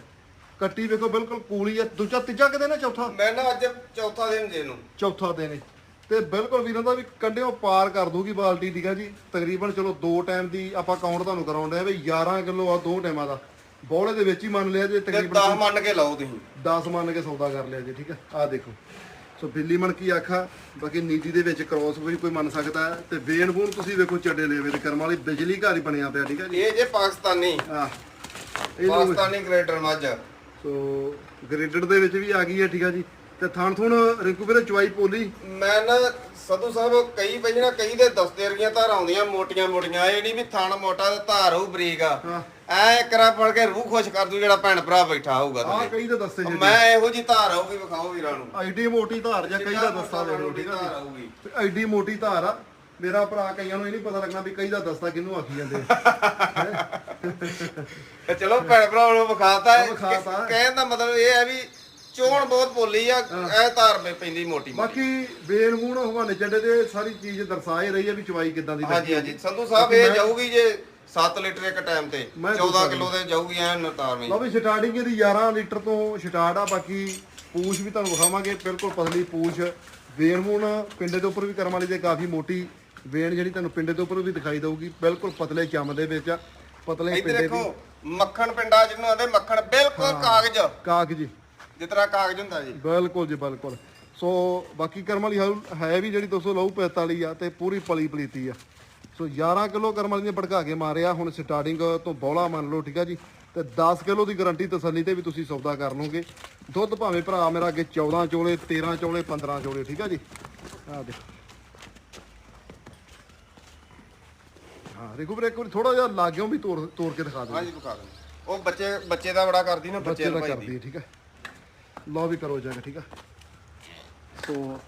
ਕੱਟੀ ਵੇਖੋ ਬਿਲਕੁਲ ਕੂਲੀ ਆ। ਦੂਜਾ ਤੀਜਾ ਕਿਤੇ ਨਾ ਚੌਥਾ? ਮੈਂ ਨਾ ਅੱਜ ਚੌਥਾ ਦਿਨ ਜੇ ਨੂੰ। ਚੌਥਾ ਦਿਨ ਏ। ਤੇ ਬਿਲਕੁਲ ਵੀਰਾਂ ਦਾ ਵੀ ਕੰਡਿਓ ਪਾਰ ਕਰ ਦੂਗੀ ਬਾਲਟੀ ਆ ਜੀ ਤਕਰੀਬਨ ਚਲੋ ਦੋ ਟਾਈਮ ਦੀ ਆਪਾਂ ਕਾਊਂਟ ਤੁਹਾਨੂੰ ਕਰਾਉਂਦੇ ਆ ਵੀ 11 ਕਿਲੋ ਆ ਦੋ ਟਾਈਮਾਂ ਦਾ। ਬੌਲੇ ਦੇ ਵਿੱਚ ਹੀ ਮੰਨ ਲਿਆ ਜੇ ਤੇ ਤਕਰੀਬਨ 10 ਮੰਨ ਕੇ ਲਾਓ ਤੁਸੀਂ। 10 ਮੰਨ ਕੇ ਸੌਦਾ ਕਰ ਲਿਆ ਜੀ ਠੀਕ ਆ? ਆਹ ਦੇਖੋ। ਸੋ ਬਿੱਲੀ ਮਣ ਕੀ ਆਖਾ ਬਾਕੀ ਨੀਤੀ ਦੇ ਵਿੱਚ ਕ੍ਰੋਸ ਵੀ ਕੋਈ ਮੰਨ ਸਕਦਾ ਹੈ। ਤੇ ਵੇਨ ਬੂਨ ਤੁਸੀਂ ਵੇਖੋ ਚੱਡੇ ਲੇਵੇ ਤੇ ਕਰਮ ਵਾਲੀ ਬਿਜਲੀ ਘਰ ਹੀ ਬਣਿਆ ਪਿਆ ਠੀਕ ਆ ਜੀ? ਇਹ ਜੇ ਪਾਕਿਸਤਾਨੀ। ਆ ਇਹ ਲਓ ਪਾਕਿਸਤਾਨੀ ਗ੍ਰੇਟਰ ਮੱਝ। ਸੋ ਗ੍ਰੇਡਡ ਦੇ ਵਿੱਚ ਵੀ ਆ ਗਈ ਹੈ ਠੀਕ ਆ ਜੀ। ਤੇ ਥਣ ਥੁਣ ਰਿੰਕੂ ਵੀਰੇ ਚਵਾਈ ਪੋਲੀ। ਮੈਂ ਨਾ ਸਧੂ ਸਾਹਿਬ ਕਈ ਵਜਣਾ ਕਈ ਦੇ ਦਸਤੇ ਰਹੀਆਂ ਧਾਰ ਆਉਂਦੀਆਂ ਮੋਟੀਆਂ ਮੋਟੀਆਂ। ਇਹ ਨਹੀਂ ਵੀ ਥਣ ਮੋਟਾ ਤੇ ਧਾਰ ਹੋਊ ਬਰੀਕ ਆ। ਹਾਂ। ਐ ਕਰਾ ਫੜ ਕੇ ਰੂਹ ਖੁਸ਼ ਕਰ ਦੂ ਜਿਹੜਾ ਭੈਣ ਭਰਾ ਬੈਠਾ ਹੋਊਗਾ ਆ ਥੱਲੇ। ਕਈ ਤਾਂ ਦੱਸੇ ਜੀ ਮੈਂ ਇਹੋ ਜੀ ਧਾਰ ਆਊਗੀ ਵਿਖਾਓ ਵੀਰਾਂ ਨੂੰ। ਐਡੀ ਮੋਟੀ ਧਾਰ ਜਾਂ ਕਈ ਦਾ ਦੱਸਾ ਦੇ ਆ ਧਾਰ ਆਊਗੀ। ਐਡੀ ਮੋਟੀ ਧਾਰ ਆ। ਮੇਰਾ ਭਰਾ ਕਈਆਂ ਨੂੰ ਇਹ ਨਹੀਂ ਪਤਾ ਲੱਗਣਾ ਵੀ ਕਈ ਦਾ ਦੱਸਦਾ ਕਿਹਨੂੰ ਆਖੀ ਜਾਂਦੇ। ਤੇ ਚਲੋ ਭੈਣ ਭਰਾ ਨੂੰ ਵਿਖਾਤਾ ਉਹ ਵਿਖਾਤਾ। ਹੈ। ਕਹਿਣ ਦਾ ਮਤਲਬ ਇਹ ਹੈ ਵੀ ਚੋਣ ਬਹੁਤ ਬੋਲੀ ਆ ਐ ਧਾਰ ਪੈ- ਪੈਂਦੀ ਮੋਟੀ ਮੋਟੀ। ਬਾਕੀ ਬੂਨ ਹਵਾਨੇ ਚੱਡੇ ਤੇ ਸਾਰੀ ਚੀਜ਼ ਦਰਸਾ ਹੀ ਰਹੀ ਹੈ ਵੀ ਚਵਾਈ ਕਿਦਾਂ ਦੀ ਹਾਂਜੀ ਹਾਂਜੀ। ਸੰਧੂ ਸਾਹਿਬ ਇਹ ਜਾਊਗੀ ਜੇ 7 ਲੀਟਰ ਇੱਕ ਟਾਈਮ ਤੇ ਮੈਂ 14 ਕਿਲੋ ਦੇ ਜਾਊਗੀ ਐ ਨਤਾਰਵੀਂ ਲਓ ਵੀ ਸਟਾਰਟਿੰਗ ਇਹਦੀ 11 ਲੀਟਰ ਤੋਂ ਸਟਾਰਟ ਆ ਬਾਕੀ ਪੂਛ ਵੀ ਤੁਹਾਨੂੰ ਵਿਖਾਵਾਂਗੇ। ਬਿਲਕੁਲ ਪਤਲੀ ਪੂਛ। ਮੂਨ ਪਿੰਡੇ ਦੇ ਉੱਪਰ ਵੀ ਕਰਮ ਵਾਲੀ ਦੇ ਕਾਫੀ ਮੋਟੀ ਵੇਨ ਜਿਹੜੀ ਤੁਹਾਨੂੰ ਪਿੰਡੇ ਦੇ ਉੱਪਰ ਵੀ ਦਿਖਾਈ ਦਊਗੀ ਬਿਲਕੁਲ ਪਤਲੇ ਚਮ ਦੇ ਵਿੱਚ ਆ ਪਤਲੇ ਇੱਧਰ ਪਿੰਡੇ ਦੀ। ਦੇਖੋ ਮੱਖਣ ਪਿੰਡਾ ਜਿਹਨੂੰ ਆਂਦੇ ਮੱਖਣ ਬਿਲਕੁਲ ਕਾਗਜ਼। ਕਾਗਜੀ ਜਿਸ ਤਰ੍ਹਾਂ ਕਾਗਜ਼ ਹੁੰਦਾ ਜੀ। ਬਿਲਕੁਲ ਜੀ ਬਿਲਕੁਲ। ਸੋ ਬਾਕੀ ਕਰਮ ਵਾਲੀ ਹੈ- ਹੈ ਵੀ ਜਿਹੜੀ 200 ਲਹੂ 45 ਆ ਤੇ ਪੂਰੀ ਪਲੀ ਪਲੀਤੀ ਆ। ਸੋ 11 ਕਿਲੋ ਕਰਮ ਵਾਲੀ ਨੇ ਭੜਕਾ ਕੇ ਮਾਰਿਆ ਹੁਣ ਸਟਾਰਟਿੰਗ ਤੋਂ ਬੌਲਾ ਮੰਨ ਲਓ ਠੀਕ ਆ ਜੀ। ਤੇ 10 ਕਿਲੋ ਦੀ ਗਾਰੰਟੀ ਤਸੱਲੀ ਤੇ ਵੀ ਤੁਸੀਂ ਸੌਦਾ ਕਰ ਲਓਗੇ। ਦੁੱਧ ਭਾਵੇਂ ਭਰਾ ਮੇਰਾ ਅੱਗੇ 14 ਚੋਲੇ 13 ਚੋਲੇ 15 ਚੋਲੇ ਠੀਕ ਆ ਜੀ। ਆ ਦੇ ਹਾਂ ਰਿਕੂ ਬ੍ਰੇਕ ਥੋੜਾ ਜਿਹਾ ਲਾਗਿਓ ਵੀ ਤੋੜ ਤੋੜ ਕੇ ਦਿਖਾ ਦਿਓ। ਹਾਂਜੀ ਵਿਖਾ ਦਿੰਦੇ ਉਹ ਬੱਚੇ ਬੱਚੇ ਦਾ ਬੜਾ ਕਰਦੀ ਨਾ ਬੱਚੇ ਬੱਚੇ ਦਾ ਭਾਈ ਕਰਦੀ ਦੀ। ਹੈ ਠੀਕ ਹੈ। ਲਓ ਵੀ ਕਰੋ ਜਾਗਾ ਠੀਕ ਹੈ। ਸੋ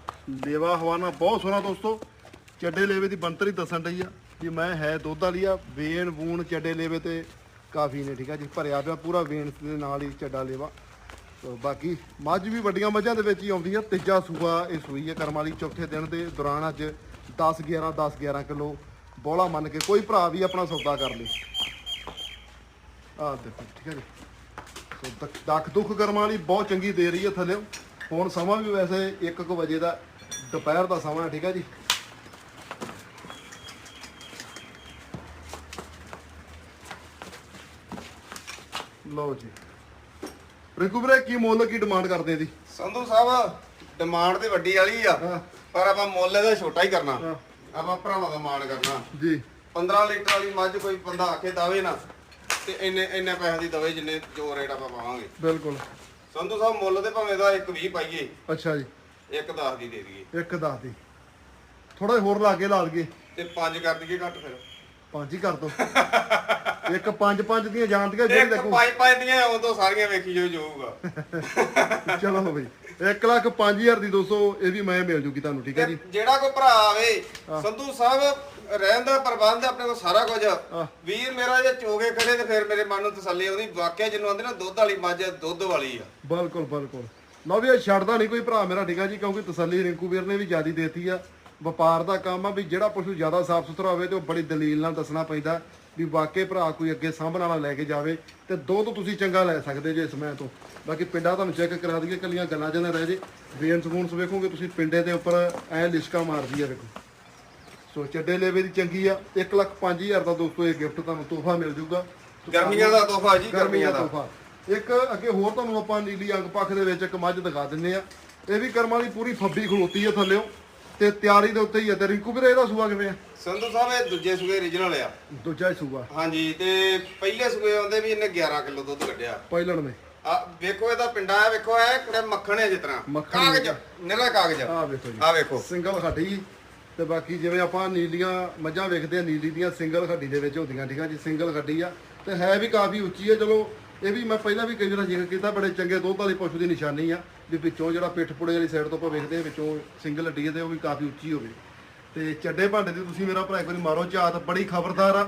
ਲੇਵਾ ਹਵਾਨਾ ਬਹੁਤ ਸੋਹਣਾ ਦੋਸਤੋ। ਚੱਡੇ ਲੇਵੇ ਦੀ ਬੰਤਰ ਹੀ ਦੱਸਣ ਡਈ ਆ ਕਿ ਮੈਂ ਹੈ ਦੁੱਧ ਵਾਲੀ ਆ ਵੇਨ ਵੂਣ ਚੱਡੇ ਲੇਵੇ ਤੇ ਕਾਫੀ ਨੇ ਠੀਕ ਹੈ ਜੀ। ਭਰਿਆ ਪਿਆ ਪੂਰਾ ਵੇਨ ਦੇ ਨਾਲ ਹੀ ਚੱਡਾ ਲੇਵਾ। ਸੋ ਬਾਕੀ ਮੱਝ ਵੀ ਵੱਡੀਆਂ ਮੱਝਾਂ ਦੇ ਵਿੱਚ ਹੀ ਆਉਂਦੀ ਆ ਤੀਜਾ ਸੂਆ ਇਹ ਸੂਈ ਹੈ ਕਰਮ ਵਾਲੀ ਚੌਥੇ ਦਿਨ ਦੇ ਦੌਰਾਨ ਅੱਜ 10 11 10 11 ਕਿਲੋ ਬੋਲਾ ਮੰਨ ਕੇ ਕੋਈ ਭਰਾ ਵੀ ਆਪਣਾ ਸੌਦਾ ਕਰ ਲੇ। ਆਹ ਦੇਖੋ ਠੀਕ ਹੈ ਜੀ। ਸੋ ਦਕ- ਦੱਖ ਦੁੱਖ ਕਰਮ ਵਾਲੀ ਬਹੁਤ ਚੰਗੀ ਦੇ ਰਹੀ ਹੈ ਥੱਲੇ ਹੁਣ ਸਮਾਂ ਵੀ ਵੈਸੇ 1:00 ਵਜੇ ਦਾ ਦੁਪਹਿਰ ਦਾ ਸਮਾਂ ਹੈ ਠੀਕ ਹੈ ਜੀ। ਲਓ ਜੀ। ਰਿੰਕੂ ਵੀਰੇ ਕੀ ਮੁੱਲ ਕੀ ਡਿਮਾਂਡ ਕਰਦੇ ਦੀ ਸੰਧੂ ਸਾਹਿਬ ਡਿਮਾਂਡ ਤੇ ਵੱਡੀ ਵਾਲੀ ਆ। ਪਰ ਆਪਾਂ ਮੁੱਲ ਇਹਦਾ ਛੋਟਾ ਹੀ ਕਰਨਾ। ਆਪਾਂ ਭਰਾਵਾਂ ਦਾ ਮਾਣ ਕਰਨਾ। ਜੀ। 15 ਲੀਟਰ ਵਾਲੀ ਮੱਝ ਕੋਈ ਬੰਦਾ ਆਖੇ ਦਵੇ ਨਾ ਤੇ ਇੰਨੇ ਇੰਨੇ ਪੈਸੇ ਦੀ ਦਵੇ ਜਿੰਨੇ ਜੋ ਰੇਟ ਆਪਾਂ ਪਾਵਾਂਗੇ। ਬਿਲਕੁਲ। ਸੰਧੂ ਸਾਹਿਬ ਮੁੱਲ ਤੇ ਭਾਵੇਂ ਦਾ 1.20 ਪਾਈਏ ਅੱਛਾ ਜੀ। 1.10 ਦੀ ਦੇ ਦਈਏ। ਇੱਕ ਦੱਸ ਦੀ। ਥੋੜਾ ਹੋਰ ਲਾ ਕੇ ਲਾ ਲਈਏ। ਤੇ 5 ਕਰ ਦਈਏ ਘੱਟ ਫਿਰ। ਪੰਜ ਹੀ ਕਰ ਦੋ। ਇੱਕ ਪੰਜ ਪੰਜ ਦੀਆਂ ਜਾਣਦੀਆਂ ਜਿਹੜੀ ਇੱਕ ਦੇਖੋ। ਪਾਈ ਪਾਈ ਦੀਆਂ ਉਦੋਂ ਸਾਰੀਆਂ ਵੇਖੀ ਜੋ ਜਾਊਗਾ ਚਲੋ ਬਈ। 1 ਲੱਖ 5000 ਦੀ 200 ਇਹ ਵੀ ਮੈਂ ਮਿਲ ਜੂਗੀ ਤੁਹਾਨੂੰ ਠੀਕ ਹੈ ਜੀ? ਜਿਹੜਾ ਕੋਈ ਭਰਾ ਆਵੇ ਸੰਧੂ ਸਾਹਿਬ ਰਹਿਣ ਦਾ ਪ੍ਰਬੰਧ ਆਪਣੇ ਕੋਲ ਸਾਰਾ ਕੁਝ। ਵੀਰ ਮੇਰਾ ਜੇ ਚੋਗੇ ਖੜੇ ਤੇ ਫਿਰ ਮੇਰੇ ਮਨ ਨੂੰ ਤਸੱਲੀ ਆਉਂਦੀ ਵਾਕਿਆ ਜਿਹਨੂੰ ਆਂਦੇ ਨਾ ਦੁੱਧ ਵਾਲੀ ਮੱਝ ਦੁੱਧ ਵਾਲੀ ਆ। ਬਿਲਕੁਲ ਬਿਲਕੁਲ। ਲਓ ਵੀ ਇਹ ਛੱਡਦਾ ਨਹੀਂ ਕੋਈ ਭਰਾ ਮੇਰਾ ਠੀਕ ਹੈ ਜੀ ਕਿਉਂਕਿ ਤਸੱਲੀ ਰਿੰਕੂ ਵੀਰ ਨੇ ਵੀ ਜਿਆਦੀ ਦੇਤੀ ਆ। ਵਪਾਰ ਦਾ ਕੰਮ ਆ ਵੀ ਜਿਹੜਾ ਪਸ਼ੂ ਜ਼ਿਆਦਾ ਸਾਫ਼ ਸੁਥਰਾ ਹੋਵੇ ਤੇ ਉਹ ਬੜੀ ਦਲੀਲ ਨਾਲ ਦੱਸਣਾ ਪੈਂਦਾ ਵੀ ਵਾਕਈ ਭਰਾ ਕੋਈ ਅੱਗੇ ਸਾਂਭਣ ਵਾਲਾ ਲੈ ਕੇ ਜਾਵੇ ਤੇ ਦੋ ਤੋਂ ਤੁਸੀਂ ਚੰਗਾ ਲੈ ਸਕਦੇ ਜੇ ਇਸ ਮੈਂ ਤੋਂ। ਬਾਕੀ ਪਿੰਡਾ ਤੁਹਾਨੂੰ ਚੈੱਕ ਕਰਾ ਦਈਏ ਕੱਲੀਆਂ ਗੱਲਾਂ ਜਨਾਂ ਰਹਿ ਜੇ। ਵੇਨ ਸਪੂਨਸ ਵੇਖੋਗੇ ਤੁਸੀਂ ਪਿੰਡੇ ਦੇ ਉੱਪਰ ਐ ਲਿਸ਼ਕਾ ਮਾਰਦੀ ਆ ਵੇਖੋ। ਸੋ ਚੱਡੇ ਲੇਵੇ ਦੀ ਚੰਗੀ ਆ 1 ਲੱਖ 5000 ਦਾ ਦੋਸਤੋ ਇਹ ਗਿਫਟ ਤੁਹਾਨੂੰ ਤੋਹਫਾ ਮਿਲ ਜੂਗਾ ਗਰਮੀਆਂ ਦਾ ਤੋਹਫਾ ਜੀ ਗਰਮੀਆਂ ਦਾ ਤੋਹਫਾ। ਇੱਕ ਅੱਗੇ ਹੋਰ ਤੁਹਾਨੂੰ ਆਪਾਂ ਨੀਲੀ ਅੰਗ ਪੱਖ ਦੇ ਵਿੱਚ ਇੱਕ ਮੱਝ ਦਿਖਾ ਦਿੰਨੇ ਆ। ਇਹ ਵੀ ਕਰਮਾਂ ਦੀ ਪੂਰੀ ਫੱਬੀ ਖਲੋਤੀ ਆ ਥੱਲਿਓ। ਤੇ ਤਿਆਰੀ ਦੇ ਉੱਤੇ ਹੀ ਆ। ਤੇ ਰਿੰਕੂ ਵੀਰੇ ਇਹਦਾ ਸੂਆ ਕਿਵੇਂ ਆ? ਸੰਧੂ ਸਾਹਿਬ ਇਹ ਦੂਜੇ ਸੂਏ origignal ਆ। ਦੂਜਾ ਹੀ ਸੂਆ। ਹਾਂਜੀ ਤੇ ਪਹਿਲੇ ਸੂਏ ਆਉਂਦੇ ਵੀ ਇਹਨੇ 11 ਕਿਲੋ ਦੁੱਧ ਕੱਢਿਆ। ਪਹਿਲਣ ਨੇ ਆ ਵੇਖੋ ਇਹਦਾ ਪਿੰਡਾ ਆ ਵੇਖੋ ਇਹ ਕਿਹੜੇ ਮੱਖਣ ਹੈ ਜਿਸ ਤਰ੍ਹਾਂ। ਮੱਖਣ ਕਾਗਜ਼ ਨਿਹਰਾ ਕਾਗਜ਼। ਆ ਵੇਖੋ ਜੀ। ਆ ਵੇਖੋ। ਸਿੰਗਲ ਹੱਡੀ ਤੇ ਬਾਕੀ ਜਿਵੇਂ ਆਪਾਂ ਨੀਲੀਆਂ ਮੱਝਾਂ ਵੇਖਦੇ ਆ ਨੀਲੀ ਦੀਆਂ ਸਿੰਗਲ ਹੱਡੀ ਦੇ ਵਿੱਚ ਹੁੰਦੀਆਂ ਠੀਕ ਆ ਜੀ? ਸਿੰਗਲ ਹੱਡੀ ਆ। ਤੇ ਹੈ ਵੀ ਕਾਫੀ ਉੱਚੀ ਹੈ ਚਲੋ ਇਹ ਵੀ ਮੈਂ ਪਹਿਲਾਂ ਵੀ ਕਈ ਵਾਰ ਜ਼ਿਕਰ ਕੀਤਾ ਬੜੇ ਚੰਗੇ ਦੁੱਧ ਵਾਲੇ ਪਸ਼ੂ ਦੀ ਨਿਸ਼ਾਨੀ ਆ ਵੀ ਵਿੱਚੋਂ ਜਿਹੜਾ ਪਿੱਠ ਪੁੜੇ ਵਾਲੀ ਸਾਈਡ ਤੋਂ ਆਪਾਂ ਵੇਖਦੇ ਆ ਵਿੱਚੋਂ ਸਿੰਗਲ ਹੱਡੀ ਤੇ ਉਹ ਵੀ ਕਾਫੀ ਉੱਚੀ ਹੋਵੇ। ਤੇ ਚੱਡੇ ਭਾਂਡੇ ਦੀ ਤੁਸੀਂ ਮੇਰਾ ਭਰਾ ਇੱਕ ਵਾਰੀ ਮਾਰੋ ਝਾਤ ਬੜੀ ਖਬਰਦਾਰ ਆ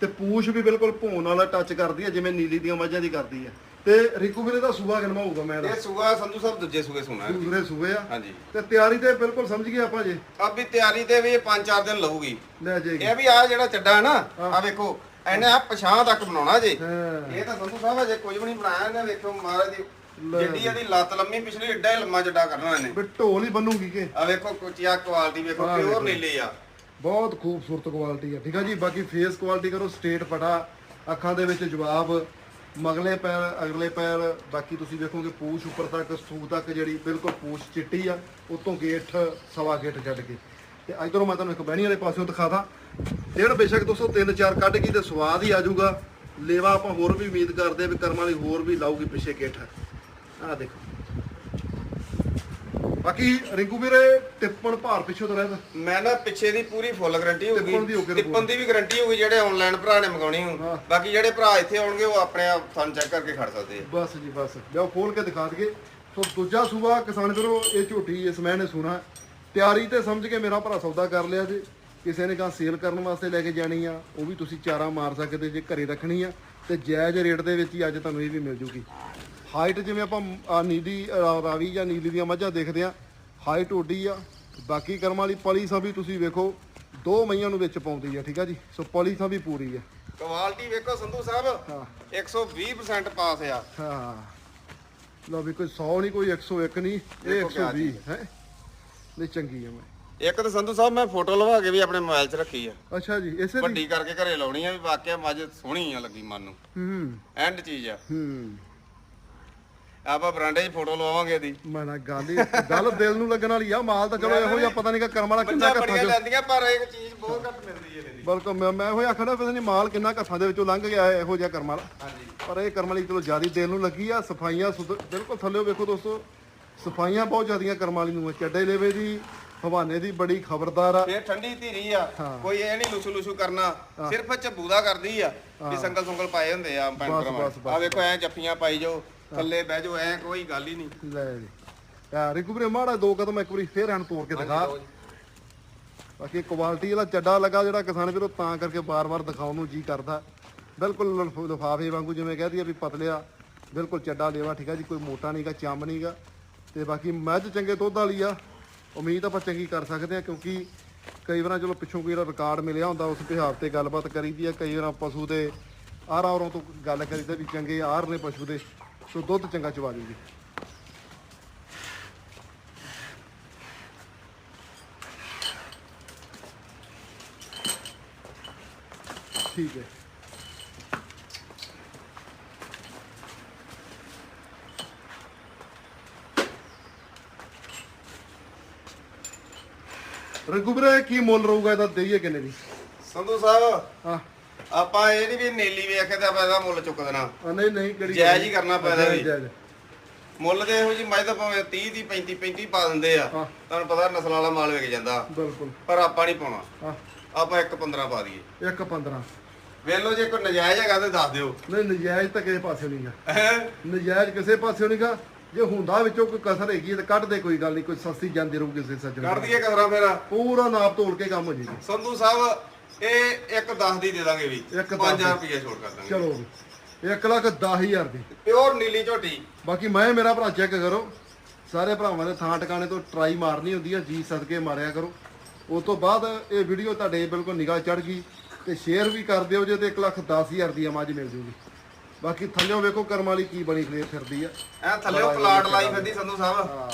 ਤੇ ਪੂਛ ਵੀ ਬਿਲਕੁਲ ਭੋਨ ਵਾਲਾ ਟੱਚ ਕਰਦੀ ਆ ਜਿਵੇਂ ਨੀਲੀ ਦੀਆਂ ਮੱਝਾਂ ਦੀ ਕਰਦੀ ਆ। ਤੇ ਰਿਕੂ ਵੀਰੇ ਦਾ ਸੂਆ ਹੋਊਗਾ ਮੈਂ ਇਹ ਸੂਆ ਸੰਧੂ ਸਾਹਿਬ ਦੂਜੇ ਸੂਏ ਸੁਣਾ ਹੈ। ਦੂਸਰੇ ਸੂਏ ਆ। ਹਾਂਜੀ। ਤੇ ਤਿਆਰੀ ਤੇ ਬਿਲਕੁਲ ਸਮਝ ਗਏ ਆਪਾਂ ਜੇ? ਆ ਵੀ ਤਿਆਰੀ ਤੇ ਵੀ ਇਹ 5-4 ਦਿਨ ਲਊਗੀ। ਲੈ ਜਾਏਗੀ। ਇਹ ਵੀ ਆ ਜਿਹੜਾ ਚੱਡਾ ਹੈ ਨਾ ਆ ਵੇਖੋ ਇਹਨੇ ਆ ਪਛਾਂ ਤੱਕ ਬਣਾਉਣਾ ਜੇ। ਹਾਂ। ਇਹ ਤਾਂ ਸੰਧੂ ਸਾਹਿਬ ਅਜੇ ਕੁਝ ਵੀ ਨਹੀਂ ਬਣਾਇਆ ਇਹਨੇ ਵੇਖੋ ਮਹਾਰਾਜ ਦੀ ਜਿੱਡੀ ਇਹਦੀ ਲੱਤ ਲੰਮੀ ਪਿਛਲੀ ਏਡਾ ਹੀ ਲੰਮਾ ਚੱਡਾ ਕਰਨਾ ਇਹਨੇ। ਵੀ ਢੋਲ ਹੀ ਬਣੂਗੀ ਕਿ? ਆ ਵੇਖੋ ਕੁਚੀਆ ਕੁਆਲਿਟੀ ਵੇਖੋ ਪਿਓਰ ਵੇਖੋ। ਨੀਲੀ ਆ। ਬਹੁਤ ਖੂਬਸੂਰਤ ਕੁਆਲਿਟੀ ਆ। ਠੀਕ ਆ ਜੀ ਬਾਕੀ ਫੇਸ ਕੁਆਲਿਟੀ ਕਰੋ ਸਟੇਟ ਪਟਾ ਅੱਖਾਂ ਦੇ ਵਿੱਚ ਜਵਾਬ ਮਗਲੇ ਪੈਰ ਅਗਲੇ ਪੈਰ ਬਾਕੀ ਤੁਸੀਂ ਵੇਖੋਗੇ ਪੂਛ ਉੱਪਰ ਤੱਕ ਸੂ ਤੱਕ ਜਿਹੜੀ ਬਿਲਕੁਲ ਪੂਛ ਚਿੱਟੀ ਆ ਉਤੋਂ ਗੇਠ ਸਵਾ ਗੇਠ ਛੱਡ ਕੇ। ਤੇ ਇਧਰੋਂ ਮੈਂ ਤੁਹਾਨੂੰ ਇੱਕ ਬਹਿਣੀ ਵਾਲੇ ਪਾਸਿਓਂ ਦਿਖਾਦਾ ਜਿਹੜਾ ਬੇਸ਼ੱਕ ਦੋਸਤੋ ਤਿੰਨ ਚਾਰ ਕੱਢ ਗਈ ਤੇ ਸਵਾਦ ਹੀ ਆ ਜਾਊਗਾ। ਲੇਵਾ ਆਪਾਂ ਹੋਰ ਵੀ ਉਮੀਦ ਕਰਦੇ ਆ ਵੀ ਕਰਮ ਵਾਲੀ ਹੋਰ ਵੀ ਲਾਊਗੀ ਪਿੱਛੇ ਗੇਠ ਆਹ ਦੇਖੋ। ਬਾਕੀ ਰਿੰਕੂ ਵੀਰੇ ਟਿੱਪਣ ਭਾਰ ਪਿੱਛੋਂ ਤੋਂ ਰਹਿਦਾ ਮੈਂ ਨਾ ਪਿੱਛੇ ਦੀ ਪੂਰੀ ਫੁੱਲ ਗਾਰੰਟੀ ਟਿੱਪਣ ਦੀ ਹੋ ਹੋਊਗੀ ਟਿੱਪਣ ਦੀ ਵੀ ਗਾਰੰਟੀ ਹੋਊਗੀ ਜਿਹੜੇ ਆਨਲਾਈਨ ਭਰਾ ਨੇ ਮੰਗਾਉਣੀ ਹੋ ਹਾਂ। ਬਾਕੀ ਜਿਹੜੇ ਭਰਾ ਇੱਥੇ ਆਉਣਗੇ ਉਹ ਆਪਣੇ ਆਪ ਤੁਹਾਨੂੰ ਚੈੱਕ ਕਰਕੇ ਖੜ ਸਕਦੇ ਆ। ਬਸ ਜੀ ਬਸ। ਲਿਆਓ ਖੋਲ ਕੇ ਦਿਖਾ ਦਈਏ। ਸੋ ਦੂਜਾ ਸੂਆ ਕਿਸਾਨ ਵੀਰੋ ਇਹ ਝੋਟੀ ਇਸ ਮੈਂ ਨੇ ਸੁਣਾ। ਤਿਆਰੀ ਤੇ ਸਮਝ ਕੇ ਮੇਰਾ ਭਰਾ ਸੌਦਾ ਕਰ ਲਿਆ ਜੇ। ਕਿਸੇ ਨੇ ਕਹਾ ਸੇਲ ਕਰਨ ਵਾਸਤੇ ਲੈ ਕੇ ਜਾਣੀ ਆ ਉਹ ਵੀ ਤੁਸੀਂ ਚਾਰਾ ਮਾਰ ਸਕਦੇ ਜੇ ਘਰੇ ਰੱਖਣੀ ਆ ਤੇ ਜਾਇਜ਼ ਰੇਟ ਦੇ ਵਿੱਚ ਹੀ ਅੱਜ ਤੁਹਾਨੂੰ ਇਹ ਵੀ ਮਿਲ ਜੂਗੀ। ਹਾਈਟ ਜਿਵੇਂ ਆਪਾਂ ਨੀਲੀ ਰਾਵੀ ਜਾਂ ਨੀਲੀ ਦੀਆਂ ਮੱਝਾਂ ਦੇਖਦੇ ਆ ਹਾਈਟ ਓਡੀ ਆ ਬਾਕੀ ਕਰਮ ਵਾਲੀ ਪਲੀ ਸਭ ਵੀ ਤੁਸੀਂ ਵੇਖੋ ਦੋ ਮਈਆਂ ਨੂੰ ਵਿੱਚ ਪਾਉਂਦੀ ਆ ਠੀਕ ਆ ਜੀ? ਸੋ ਪਲੀ ਸਭ ਵੀ ਪੂਰੀ ਆ। ਕੁਆਲਿਟੀ ਵੇਖੋ ਸੰਧੂ ਸਾਹਿਬ ਹਾਂ। 120% ਪਾਸ ਆ। ਹਾਂ। ਲਓ ਵੀ ਕੋਈ 100 ਨਹੀਂ ਕੋਈ 101 ਨਹੀਂ ਇਹ ਦੇਖੋ ਕਿਆ 120 ਹੈ? ਨਹੀਂ ਚੰਗੀ ਆ ਮੈਂ। ਇੱਕ ਤਾਂ ਸੰਧੂ ਸਾਹਿਬ ਮੈਂ ਫੋਟੋ ਲਵਾ ਕੇ ਵੀ ਆਪਣੇ ਮੋਬਾਈਲ 'ਚ ਰੱਖੀ ਆ। ਅੱਛਾ ਜੀ ਇਸੇ ਦੀ ਵੱਡੀ ਕਰਕੇ ਘਰੇ ਲਾਉਣੀ ਆ ਵੀ ਵਾਕਿਆ ਮੱਝ ਸੋਹਣੀ ਆ ਲੱਗੀ ਮਨ ਨੂੰ। ਹੂੰ ਐਂਡ ਚੀਜ਼ ਆ। ਹੂੰ। ਆਪਾਂ ਬਰਾਂਡੇ 'ਚ ਫੋਟੋ ਲਵਾਵਾਂਗੇ ਦੀ ਮੈਂ ਨਾ ਗੱਲ ਹੀ ਗੱਲ ਦਿਲ ਨੂੰ ਲੱਗਣ ਵਾਲੀ ਆ ਮਾਲ ਤਾਂ ਚਲੋ ਇਹੋ ਜਿਹਾ ਪਤਾ ਨਹੀਂਗਾ ਕਰਮ ਵਾਲਾ ਕਿੰਨਾ ਬੱਚਾ ਕੱਥਾਂ ਬੜੀਆਂ ਚ ਲੈਂਦੀਆਂ ਪਰ ਇੱਕ ਚੀਜ਼ ਬਹੁਤ ਘੱਟ ਮਿਲਦੀ ਹੈ ਇਹਦੀ। ਬਲਕਿ ਮੈਂ ਮੈਂ ਇਹੋ ਆਖਣਾ ਪਤਾ ਨਹੀਂ ਮਾਲ ਕਿੰਨਾ ਕੱਥਾਂ ਦੇ ਵਿੱਚੋਂ ਲੰਘ ਗਿਆ ਹੈ ਇਹੋ ਜਿਹਾ ਕਰਮ ਵਾਲਾ। ਹਾਂਜੀ। ਪਰ ਇਹ ਕਰਮ ਵਾਲੀ ਚਲੋ ਜਿਆਦੀ ਦਿਲ ਨੂੰ ਲੱਗੀ ਆ ਸਫਾਈਆਂ ਸੁਧ- ਬਿਲਕੁਲ ਥੱਲੇ ਵੇਖੋ ਦੋਸਤੋ ਸਫਾਈਆਂ ਬਹੁਤ ਜ਼ਿਆਦੀਆਂ ਕਰਮ ਵਾਲੀ ਨੂੰ ਆ। ਚੱਡੇ ਲੇਵੇ ਦੀ ਹਵਾਨੇ ਦੀ ਬੜੀ ਖਬਰਦਾਰ ਆ। ਫੇਰ ਠੰਡੀ ਧੀਰੀ ਆ। ਕੋਈ ਇਹ ਨਹੀਂ ਲੁਸੂ ਲੁਸੂ ਕਰਨਾ ਸਿਰਫ ਝੱਬੂ ਦਾ ਕਰਦੀ ਆ ਵੀ ਸੰਗਲ ਸੰਗਲ ਪਾਏ ਹੁੰਦੇ ਆ ਬਸ, ਆ ਵੇਖੋ ਐ ਜੱਫੀਆਂ ਪਾਈ ਜਾਓ ਥੱਲੇ ਬਹਿ ਜਾਓ ਐ ਕੋਈ ਗੱਲ ਹੀ ਨਹੀਂ। ਲੈ ਜੀ। ਯਾਰ ਰਿਕੂ ਵੀਰੇ ਮਾੜਾ ਦੋ ਕਦਮ ਇੱਕ ਵਾਰੀ ਫੇਰ ਹਨ ਤੋੜ ਕੇ ਦਿਖਾ। ਬਾਕੀ ਕੁਆਲਿਟੀ ਵਾਲਾ ਚੱਡਾ ਲੱਗਾ ਜਿਹੜਾ ਕਿਸਾਨ ਵੀਰੋ ਤਾਂ ਕਰਕੇ ਬਾਰ-ਬਾਰ ਦਿਖਾਉਣ ਨੂੰ ਜੀ ਕਰਦਾ। ਬਿਲਕੁਲ ਲਫ- ਲਿਫਾਫੇ ਵਾਂਗੂ ਜਿਵੇਂ ਕਹਿ ਦਈਏ ਵੀ ਪਤਲਿਆ। ਬਿਲਕੁਲ ਚੱਡਾ ਲੇਵਾ ਠੀਕ ਆ ਜੀ ਕੋਈ ਮੋਟਾ ਨਹੀਂਗਾ ਚੰਮ ਨਹੀਂਗਾ ਤੇ ਬਾਕੀ ਮੱਝ ਚੰਗੇ ਦੁੱਧ ਵਾਲੀ ਆ। ਉਮੀਦ ਆਪਾਂ ਚੰਗੀ ਕਰ ਸਕਦੇ ਆ ਕਿਉਂਕਿ ਕਈ ਵਾਰਾਂ ਚਲੋ ਪਿੱਛੋਂ ਕੋਈ ਰਿਕਾਰਡ ਮਿਲਿਆ ਹੁੰਦਾ, ਉਸ ਵਿਹਾਰ ਤੇ ਗੱਲਬਾਤ ਕਰੀਦੀ ਆ ਕਈ ਵਾਰਾਂ ਪਸ਼ੂ ਦੇ ਆਰ ਆਰਾਂ ਤੋਂ ਗੱਲ ਕਰੀਦਾ ਵੀ ਚੰਗੇ ਆਰ ਨੇ ਪਸ਼ੂ ਦੇ, ਸੋ ਦੁੱਧ ਚੰਗਾ ਚਵਾ ਜੂਗੀ ਠੀਕ ਹੈ। ਰਘੂ ਵੀਰੇ ਕੀ ਮੁੱਲ ਰਹੂਗਾ ਇਹਦਾ? ਦੇਈਏ ਕਿੰਨੇ ਦੀ? ਸੰਧੂ ਸਾਹਿਬ ਹਾਂ। ਆਪਾਂ ਇਹ ਨਹੀਂ ਵੀ ਨੇਲੀ ਵੇਖ ਕੇ ਤੇ ਆਪਾਂ ਇਹਦਾ ਮੁੱਲ ਚੁੱਕ ਦੇਣਾ। ਆ ਨਹੀਂ ਨਹੀਂ ਕਿਹੜੀ ਜਾਇਜ਼ ਹੀ ਕਰਨਾ ਪੈਂਦਾ ਵੀ। ਜਾਇਜ਼। ਮੁੱਲ ਦੇ ਇਹੋ ਜੀ ਮੱਝ ਤਾਂ ਭਾਵੇਂ 30 ਦੀ 35 35 ਪਾ ਦਿੰਦੇ ਆ। ਹਾਂ। ਤੁਹਾਨੂੰ ਪਤਾ ਨਸਲ ਵਾਲਾ ਮਾਲ ਵਿਕ ਜਾਂਦਾ। ਬਿਲਕੁਲ। ਪਰ ਆਪਾਂ ਨਹੀਂ ਪਾਉਣਾ। ਹਾਂ। ਆਪਾਂ 1 15 ਪਾ ਦਈਏ। ਇੱਕ 15 ਵੇਲੋ ਜੇ ਕੋਈ ਨਜਾਇਜ਼ ਹੈਗਾ ਤੇ ਦੱਸ ਦਿਓ। ਨਹੀਂ ਨਜਾਇਜ਼ ਤਾਂ ਕਿਸੇ ਪਾਸੇ ਨਹੀਂਗਾ ਨਜਾਇਜ਼ ਕਿਸੇ ਪਾਸੇ ਨਹੀਂਗਾ ਜੇ ਹੁੰਦਾ ਵਿੱਚੋਂ ਕੋਈ ਕਸਰ ਹੈਗੀ ਤਾਂ ਕੱਢ ਦੇ ਕੋਈ ਗੱਲ ਨਹੀਂ ਕੋਈ ਸਸਤੀ ਜਾਂਦੀ ਰਹੂ ਕਿਸੇ ਸੱਜਣ ਕੋਲ। ਦਈਏ ਕਸਰਾ ਫੇਰ। ਪੂਰਾ ਨਾਪ ਤੋਲ ਕੇ ਕੰਮ ਹੋ ਜੇਗੀ ਸੰਧੂ ਸਾਹਿਬ ਇਹ ਇੱਕ 10 ਦੀ ਦੇ ਦਾਂਗੇ ਵੀ। ਇੱਕ ਦਸ 5000 ਰੁਪਏ ਛੋੜ ਕਰ ਦਾਂਗੇ। ਚਲੋ ਵੀ 1 ਲੱਖ 10000 ਦੀ। ਪਿਓਰ ਨੀਲੀ ਝੋਟੀ। ਬਾਕੀ ਮੈਂ ਮੇਰਾ ਭਰਾ ਚੈੱਕ ਕਰੋ। ਸਾਰੇ ਭਰਾਵਾਂ ਦੇ ਥਾਂ ਟਿਕਾਣੇ ਤੋਂ ਟਰਾਈ ਮਾਰਨੀ ਹੁੰਦੀ ਹੈ ਜੀ ਸਦਕੇ ਮਾਰਿਆ ਕਰੋ। ਉਸ ਤੋਂ ਬਾਅਦ ਇਹ ਵੀਡੀਓ ਤੁਹਾਡੇ ਬਿਲਕੁਲ ਨਿਗਾਹ ਚੜ ਗਈ ਤੇ ਸ਼ੇਅਰ ਵੀ ਕਰ ਦਿਓ ਜੇ ਤੇ 1 ਲੱਖ 10000 ਦੀ ਮੱਝ ਮਿਲ ਜੂਗੀ। ਬਾਕੀ ਥੱਲਿਓ ਵੇਖੋ ਕਰਮ ਵਾਲੀ ਕੀ ਬਣੀ ਫੇਰ ਫਿਰਦੀ ਆ। ਐ ਥੱਲੇ ਪਲਾਟ ਲਾਈ ਫਿਰਦੀ ਸੰਧੂ ਸਾਹਿਬ। ਹਾਂ।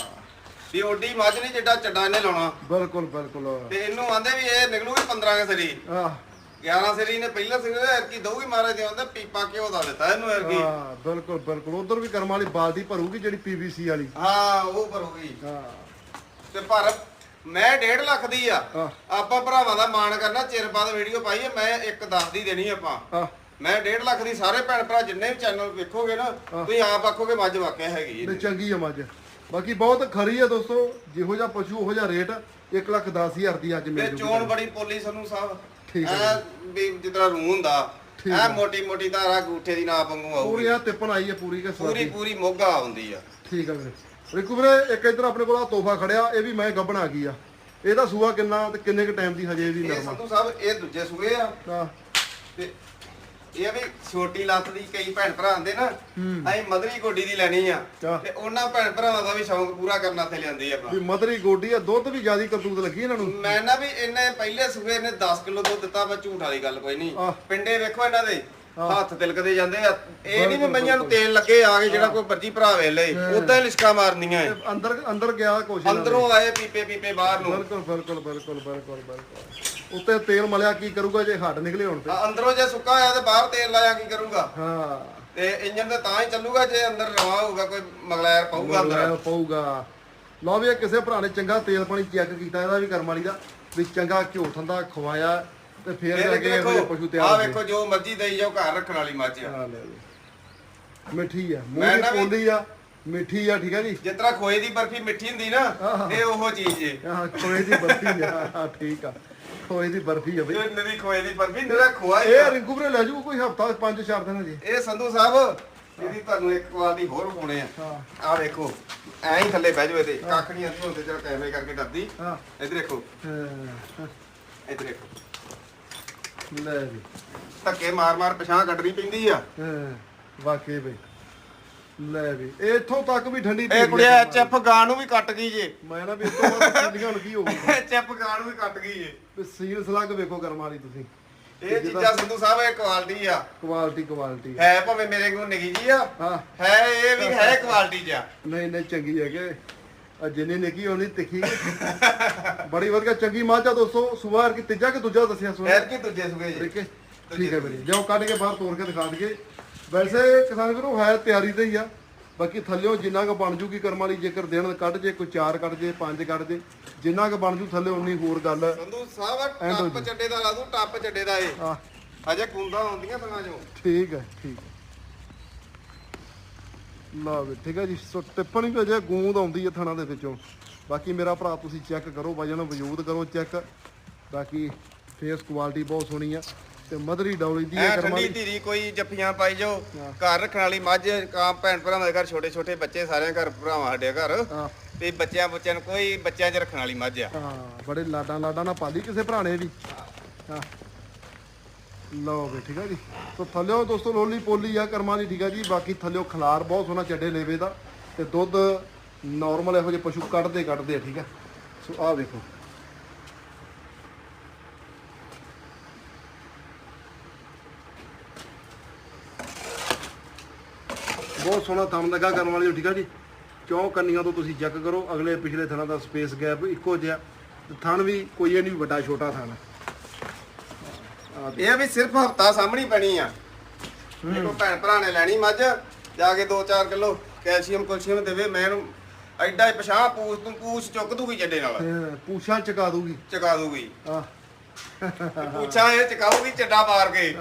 ਵੀ ਓਡੀ ਮੱਝ ਨਹੀਂ ਜਿੱਡਾ ਚੱਡਾ ਇਹਨੇ ਲਾਉਣਾ। ਬਿਲਕੁਲ ਬਿਲਕੁਲ। ਤੇ ਇਹਨੂੰ ਆਂਦੇ ਵੀ ਇਹ ਨਿਕਲੂਗੀ 15 ਕੇ ਸਰੀ। ਆਹ 11 ਸਰੀ ਨੇ ਪਹਿਲਾ ਸਿਰ ਐਰਕੀ ਦਊਗੀ ਮਾਰੇ ਦੇ ਆਂਦਾ ਪੀਪਾ ਘਿਓ ਦਾ ਦਿੱਤਾ ਇਹਨੂੰ ਐਰਕੀ ਹਾਂ ਬਿਲਕੁਲ ਬਿਲਕੁਲ। ਉਧਰ ਵੀ ਕਰਮ ਵਾਲੀ ਬਾਲਟੀ ਭਰੂਗੀ ਜਿਹੜੀ ਪੀਵੀਸੀ ਵਾਲੀ। ਹਾਂ ਉਹ ਭਰੂਗੀ। ਹਾਂ। ਤੇ ਪਰ ਮੈਂ 1.5 ਲੱਖ ਦੀ ਆ। ਹਾਂ। ਆਪਾਂ ਭਰਾਵਾਂ ਦਾ ਮਾਣ ਕਰਨਾ ਚਿਰ ਬਾਅਦ ਵੀਡੀਓ ਪਾਈ ਹੈ ਮੈਂ ਇੱਕ 10 ਦੀ ਦੇਣੀ ਆਪਾਂ। ਆਹ ਮੈਂ 1.5 ਲੱਖ ਦੀ ਸਾਰੇ ਭੈਣ ਭਰਾ ਜਿੰਨੇ ਵੀ ਚੈਨਲ ਵੇਖੋਗੇ ਨਾ ਤੁਸੀਂ ਆਪ ਆਖੋਗੇ ਮੱਝ ਵਾਕਿਆ ਹੈਗੀ ਤੇ ਚੰਗੀ ਆ ਮੱਝ। ਬਾਕੀ ਬਹੁਤ ਖਰੀ ਆ ਦੋਸਤੋ ਜਿਹੋ ਜਿਹਾ ਪਸ਼ੂ ਉਹੋ ਜਿਹਾ ਰੇਟ 1 ਲੱਖ 10000 ਦੀ ਅੱਜ ਮਿਲ ਤੇ ਜੂਗੀ ਚੋਣ ਬੜੀ ਪੋਲੀ ਸਾਨੂੰ ਸਾਹਿਬ ਠੀਕ ਐ ਵੀ ਜਿੱਦਾਂ ਰੂਹ ਹੁੰਦਾ ਐ ਮੋਟੀ ਮੋਟੀ ਧਾਰਾ ਗੂਠੇ ਦੀ ਨਾ ਵਾਂਗੂ ਆਊਗੀ। ਪੂਰੀ ਆ ਤਿੱਪਣ ਆਈ ਹੈ ਪੂਰੀ ਕੇ ਪੂਰੀ ਸਵਾਦੀ ਪੂਰੀ ਮੋਗਾ ਆਉਂਦੀ ਆ। ਠੀਕ ਆ ਵੀਰੇ। ਰਿਕੂ ਵੀਰੇ ਇੱਕ ਇੱਧਰ ਆਪਣੇ ਕੋਲ ਆ ਤੋਹਫਾ ਖੜਿਆ ਇਹ ਵੀ ਮੈਂ ਗੱਬਣ ਆ ਗਈ ਆ? ਇਹਦਾ ਸੂਆ ਕਿੰਨਾ ਤੇ ਕਿੰਨੇ ਕ ਟਾਈਮ ਦੀ ਹਜੇ ਵੀ ਇਹ ਨਰਮਾ? ਸੰਧੂ ਸਾਹਿਬ ਇਹ ਦੂਜੇ ਸੂਏ ਆ। ਆ ਤੇ ਇਹ ਵੀ ਛੋਟੀ ਲੱਤ ਦੀ ਕਈ ਭੈਣ ਭਰਾ ਆਂਦੇ ਨਾ ਅਸੀਂ ਮਦਰੀ ਗੋਡੀ ਦੀ ਲੈਣੀ ਆ। ਤੇ ਉਹਨਾਂ ਭੈਣ ਭਰਾਵਾਂ ਦਾ ਵੀ ਸ਼ੌਂਕ ਪੂਰਾ ਕਰਨ ਤੇ ਲਿਆਂਦੀ ਆਪਾਂ। ਵੀ ਮਦਰੀ ਗੋਡੀ ਆ ਦੁੱਧ ਵੀ ਜਿਆਦੀ ਕਰਤੂਤ ਲੱਗੀ ਇਹਨਾਂ ਨੂੰ। ਮੈਂ ਨਾ ਵੀ ਇਹਨੇ ਪਹਿਲੇ ਸੂਏ ਨੇ 10 ਕਿਲੋ ਦੁੱਧ ਦਿੱਤਾ ਮੈਂ ਝੂਠ ਵਾਲੀ ਗੱਲ ਕੋਈ ਨਹੀਂ। ਆਹ। ਪਿੰਡੇ ਵੇਖੋ ਇਹਨਾਂ ਦੇ। ਹੱਥ ਤਿਲਕਦੇ ਜਾਂਦੇ ਆ। ਇਹ ਨਹੀਂ ਵੀ ਮਈਆਂ ਨੂੰ ਤੇਲ ਲੱਗੇ ਆ ਕੇ ਜਿਹੜਾ ਕੋਈ ਮਰਜ਼ੀ ਭਰਾ ਵੇ ਲੈ ਉਦਾਂ ਹੀ ਲਿਸ਼ਕਾ ਮਾਰਨੀਆਂ ਏ। ਅੰਦਰ ਅੰਦਰ ਗਿਆ ਕੁਛ ਇਹਨਾਂ ਦੇ। ਅੰਦਰੋਂ ਆਏ ਪੀਪੇ ਪੀਪੇ ਬਾਹਰ ਨੂੰ। ਬਿਲਕੁਲ ਬਿਲਕੁਲ ਬਿਲਕੁਲ ਬਿਲਕੁਲ ਬਿਲਕੁਲ। ਉੱਤੇ ਤੇਲ ਮਲਿਆ ਕੀ ਕਰੂਗਾ ਜੇ ਹੱਡ ਨਿਕਲੇ ਹੋਣ ਤੇ? ਆ, ਅੰਦਰੋਂ ਜੇ ਸੁੱਕਾ ਹੋਇਆ ਤੇ ਬਾਹਰ ਤੇਲ ਲਾਇਆ ਕੀ ਕਰੂਗਾ? ਹਾਂ। ਤੇ ਇੰਜਨ ਤੇ ਤਾਂ ਹੀ ਚੱਲੂਗਾ ਜੇ ਅੰਦਰ ਰਵਾ ਹੋਊਗਾ ਕੋਈ ਮਗਲੈਰ ਪਊਗਾ ਅੰਦਰ? ਲੈ ਪਊਗਾ। ਲਓ ਵੀ ਇਹ ਕਿਸੇ ਭਰਾ ਨੇ ਚੰਗਾ ਤੇਲ ਪਾਣੀ ਚੈੱਕ ਕੀਤਾ ਇਹਦਾ ਵੀ ਕਰਮ ਵਾਲੀ ਦਾ ਵੀ ਚੰਗਾ ਘਿਓ ਠੰਡਾ ਖਵਾਇਆ ਤੇ ਫੇਰ ਜਾ ਇਹ ਕੇ ਇਹੋ ਜਿਹੇ ਪਸ਼ੂ ਤਿਆਰ ਆ। ਵੇਖੋ ਜੋ ਮਰਜ਼ੀ ਦੇਈ ਜਾਓ ਘਰ ਰੱਖਣ ਵਾਲੀ ਮੱਝ ਆ। ਆ ਲੈ। ਮਿੱਠੀ ਆ ਮੈਂ ਮੂੰਹ ਨਾ ਦੀ ਵੀ- ਪੋਲੀ ਆ ਮਿੱਠੀ ਆ ਠੀਕ ਆ ਜੀ? ਜਿਸ ਤਰ੍ਹਾਂ ਖੋਏ ਦੀ ਬਰਫੀ ਮਿੱਠੀ ਹੁੰਦੀ ਨਾ ਆਹ। ਇਹ ਉਹੋ ਚੀਜ਼ ਏ। ਆਹ ਖੋਏ ਦੀ ਬਰਫੀ ਆ ਠੀਕ ਆ। ਖੋਏ ਦੀ ਬਰਫੀ ਆ ਬਈ। ਇਹ ਨਦੀ ਖੋਏ ਦੀ ਬਰਫੀ ਨਿਹਰਾ ਖੋਆ ਹੀ ਇਹ ਆ। ਰਿੰਕੂ ਵੀਰੇ ਲੈ ਜੂ ਕੋਈ ਹਫਤਾ ਪੰਜ ਚਾਰ ਦਿਨ ਜੀ ਇਹ ਸੰਧੂ ਸਾਹਿਬ ਇਹਦੀ ਤੁਹਾਨੂੰ ਇੱਕ ਵਾਰ ਦੀ ਹੋਰ ਵਿਖਾਉਣੇ ਆ। ਹਾਂ। ਆ ਵੇਖੋ ਐਂ ਹੀ ਥੱਲੇ ਬਹਿ ਜਾਓ ਇਹਦੇ। ਕੱਖ ਨਹੀਂ ਅੰਦਰ ਚਲ ਕੈਮਰੇ ਕਰਕੇ ਡਰਦੀ। ਹਾਂ। ਇੱਧਰ ਦੇਖੋ। ਹਾਂ, ਇੱਧਰ ਦੇਖੋ। ਲੈ ਜੀ। ਧੱਕੇ ਮਾਰ ਮਾਰ ਪਛਾਂ ਕੱਢਣੀ ਪੈਂਦੀ ਆ। ਹਾਂ। ਵਾਕਈ ਬਈ। ਲੈ ਵੀ ਇੱਥੋਂ ਤੱਕ ਵੀ ਠੰਡੀ ਇਹ ਕੁੜੀਆ। ਚਿੱਪ ਗਾਂ ਨੂੰ ਵੀ ਕੱਟ ਗਈ ਜੇ। ਮੈਂ ਨਾ ਵੀ ਇਸ ਤੋਂ ਬਾਅਦ ਠੰਡੀਆਂ ਹੁਣ ਕੀ ਹੋਊਗੀ। ਗਾਂ ਨੂੰ ਵੀ ਕੱਟ ਗਈ ਜੇ। ਵੀ ਸੀਲ ਸਲੱਗ ਵੇਖੋ ਕਰਮ ਵਾਲੀ ਤੁਸੀਂ। ਇਹ ਚੀਜ਼ਾਂ ਸੰਧੂ ਸਾਹਿਬ ਇਹ ਕੁਆਲਿਟੀ ਆ। ਕੁਆਲਿਟੀ ਕੁਆਲਿਟੀ ਹੈ ਭਾਵੇਂ ਮੇਰੇ ਕੋਲ ਨਿੱਕੀ ਜੀ ਆ। ਹਾਂ। ਹੈ ਇਹ ਵੀ ਹੈ ਕੁਆਲਿਟੀ ਚ ਆ। ਨਹੀਂ ਨਹੀਂ ਚੰਗੀ ਹੈ ਕਿ ਜਿੰਨੀ ਨਿੱਕੀ ਉਹਨੀ ਤਿੱਖੀ ਬੜੀ ਵਧੀਆ ਚੰਗੀ ਮਾਝ ਦੋਸਤੋ ਸੁਬਾਰ ਕੀ ਤੀਜਾ ਕਿ ਦੂਜਾ ਦੱਸਿਆ ਸੁਬਾਰ ਐਰ ਕੀ ਦੂਜੇ ਸੁਗੇ ਜੀ ਠੀਕ ਹੈ। ਠੀਕ ਹੈ ਵੀਰੇ। ਜਾਓ ਕੱਢ ਕੇ ਬਾਹਰ ਤੋੜ ਕੇ ਦਿਖਾ ਦਈਏ। ਵੈਸੇ ਕਿਸਾਨ ਵੀਰੋ ਹੈ ਤਿਆਰੀ ਤੇ ਹੀ ਆ। ਬਾਕੀ ਥੱਲਿਓ ਜਿੰਨਾ ਕੁ ਬਣ ਜੂਗੀ ਕਰਮ ਵਾਲੀ ਜੇਕਰ ਦਿਨ ਕੱਢ ਜੇ ਕੋਈ ਚਾਰ ਕੱਢ ਜੇ ਪੰਜ ਕੱਢ ਜੇ ਜਿੰਨਾ ਕੁ ਬਣ ਜੂ ਥੱਲੇ ਉਨੀ ਹੋਰ ਗੱਲ ਸੰਧੂ ਸਾਹਿਬ ਹੋ ਟੱਪ ਚੱਡੇ ਦਾ ਲਾ ਦੂੰ ਟੱਪ ਚੱਡੇ ਦਾ ਏ ਆ ਅਜੇ ਕੁੰਦਾ ਆਉਂਦੀਆਂ ਥਾਂ ਚੋਂ ਠੀਕ ਹੈ ਠੀਕ ਹੈ। ਲਾ ਵੀ ਠੀਕ ਹੈ ਜੀ ਸੋ ਟਿੱਪਣੀ ਵੀ ਅਜੇ ਗੂੰਦ ਆਉਂਦੀ ਹੈ ਥਣਾ ਦੇ ਵਿੱਚੋਂ। ਬਾਕੀ ਮੇਰਾ ਭਰਾ ਤੁਸੀਂ ਚੈੱਕ ਕਰੋ ਵਜਨ ਵਜੂਦ ਕਰੋ ਚੈੱਕ। ਬਾਕੀ ਫੇਸ ਕੁਆਲਿਟੀ ਬਹੁਤ ਸੋਹਣੀ ਆ। ਤੇ ਮਧਰੀ ਡੌਲੀ ਦੀ ਐ ਆ ਕਰਮਾਂ ਠੰਡੀ ਦੀ। ਧੀਰੀ ਕੋਈ ਜੱਫੀਆਂ ਪਾਈ ਜਾਓ। ਹਾਂ। ਘਰ ਰੱਖਣ ਵਾਲੀ ਮੱਝ ਕਾਂ ਭੈਣ ਭਰਾਵਾਂ ਦੇ ਘਰ ਛੋਟੇ ਛੋਟੇ ਬੱਚੇ ਸਾਰਿਆਂ ਘਰ ਭਰਾਵਾਂ ਸਾਡੇ ਘਰ। ਹਾਂ। ਤੇ ਬੱਚਿਆਂ ਬੱਚਿਆਂ ਨੂੰ ਕੋਈ ਬੱਚਿਆਂ 'ਚ ਰੱਖਣ ਵਾਲੀ ਮੱਝ ਆ। ਹਾਂ ਬੜੇ ਲਾਡਾਂ ਲਾਡਾਂ ਨਾਲ ਪਾਲੀ ਕਿਸੇ ਭਰਾਣੇ ਵੀ। ਹਾਂ। ਲਓ ਵੀ ਠੀਕ ਆ ਜੀ। ਸੋ ਥੱਲਿਓ ਦੋਸਤੋ ਲੋਲੀ ਪੋਲੀ ਆ ਕਰਮਾਂ ਦੀ ਠੀਕ ਆ ਜੀ। ਬਾਕੀ ਥੱਲਿਓ ਖਲਾਰ ਬਹੁਤ ਸੋਹਣਾ ਚੱਡੇ ਲੇਵੇ ਦਾ ਤੇ ਦੁੱਧ ਨਾਰਮਲ ਇਹੋ ਜਿਹੇ ਪਸ਼ੂ ਕੱਢਦੇ ਕੱਢਦੇ ਆ ਠੀਕ ਆ। ਸੋ ਆਹ ਵੇਖੋ। ਬਹੁਤ ਸੋਹਣਾ ਥਣ ਲੱਗਾ ਕਰਨ ਵਾਲੀ ਠੀਕ ਆ ਜੀ? ਚੌਂ ਕੰਨੀਆਂ ਤੋਂ ਤੁਸੀਂ ਚੈੱਕ ਕਰੋ ਅਗਲੇ ਪਿਛਲੇ ਥਣਾਂ ਦਾ ਸਪੇਸ ਗੈਪ ਇੱਕੋ ਜਿਹਾ। ਥਣ ਵੀ ਕੋਈ ਇਹ ਨਹੀਂ ਵੱਡਾ ਛੋਟਾ ਥਣ। ਇਹ ਵੀ ਸਿਰਫ ਹਫਤਾ ਸਾਹਮਣੀ ਪੈਣੀ ਆ। ਦੇਖੋ ਭੈਣ ਭਰਾ ਨੇ ਲੈਣੀ ਮੱਝ ਜਾ ਕੇ 2-4 ਕਿਲੋ ਕੈਲਸ਼ੀਅਮ ਕੈਲਸ਼ੀਅਮ ਦੇਵੇ ਮੈਂ ਇਹਨੂੰ ਐਡਾ ਹੀ ਪਛਾਹ ਪੂਛ ਤੋਂ ਪੂਛ ਚੁੱਕ ਦੂਗੀ ਜੱਡੇ ਨਾਲ। ਪੂਛਾਂ ਚਕਾ ਦੂਗੀ। ਚਕਾ ਦੂਗੀ। ਆਹ। ਪੂਛਾਂ ਇਹ ਚਕਾਊਗੀ ਚੱਡਾ ਮਾਰ ਕੇ।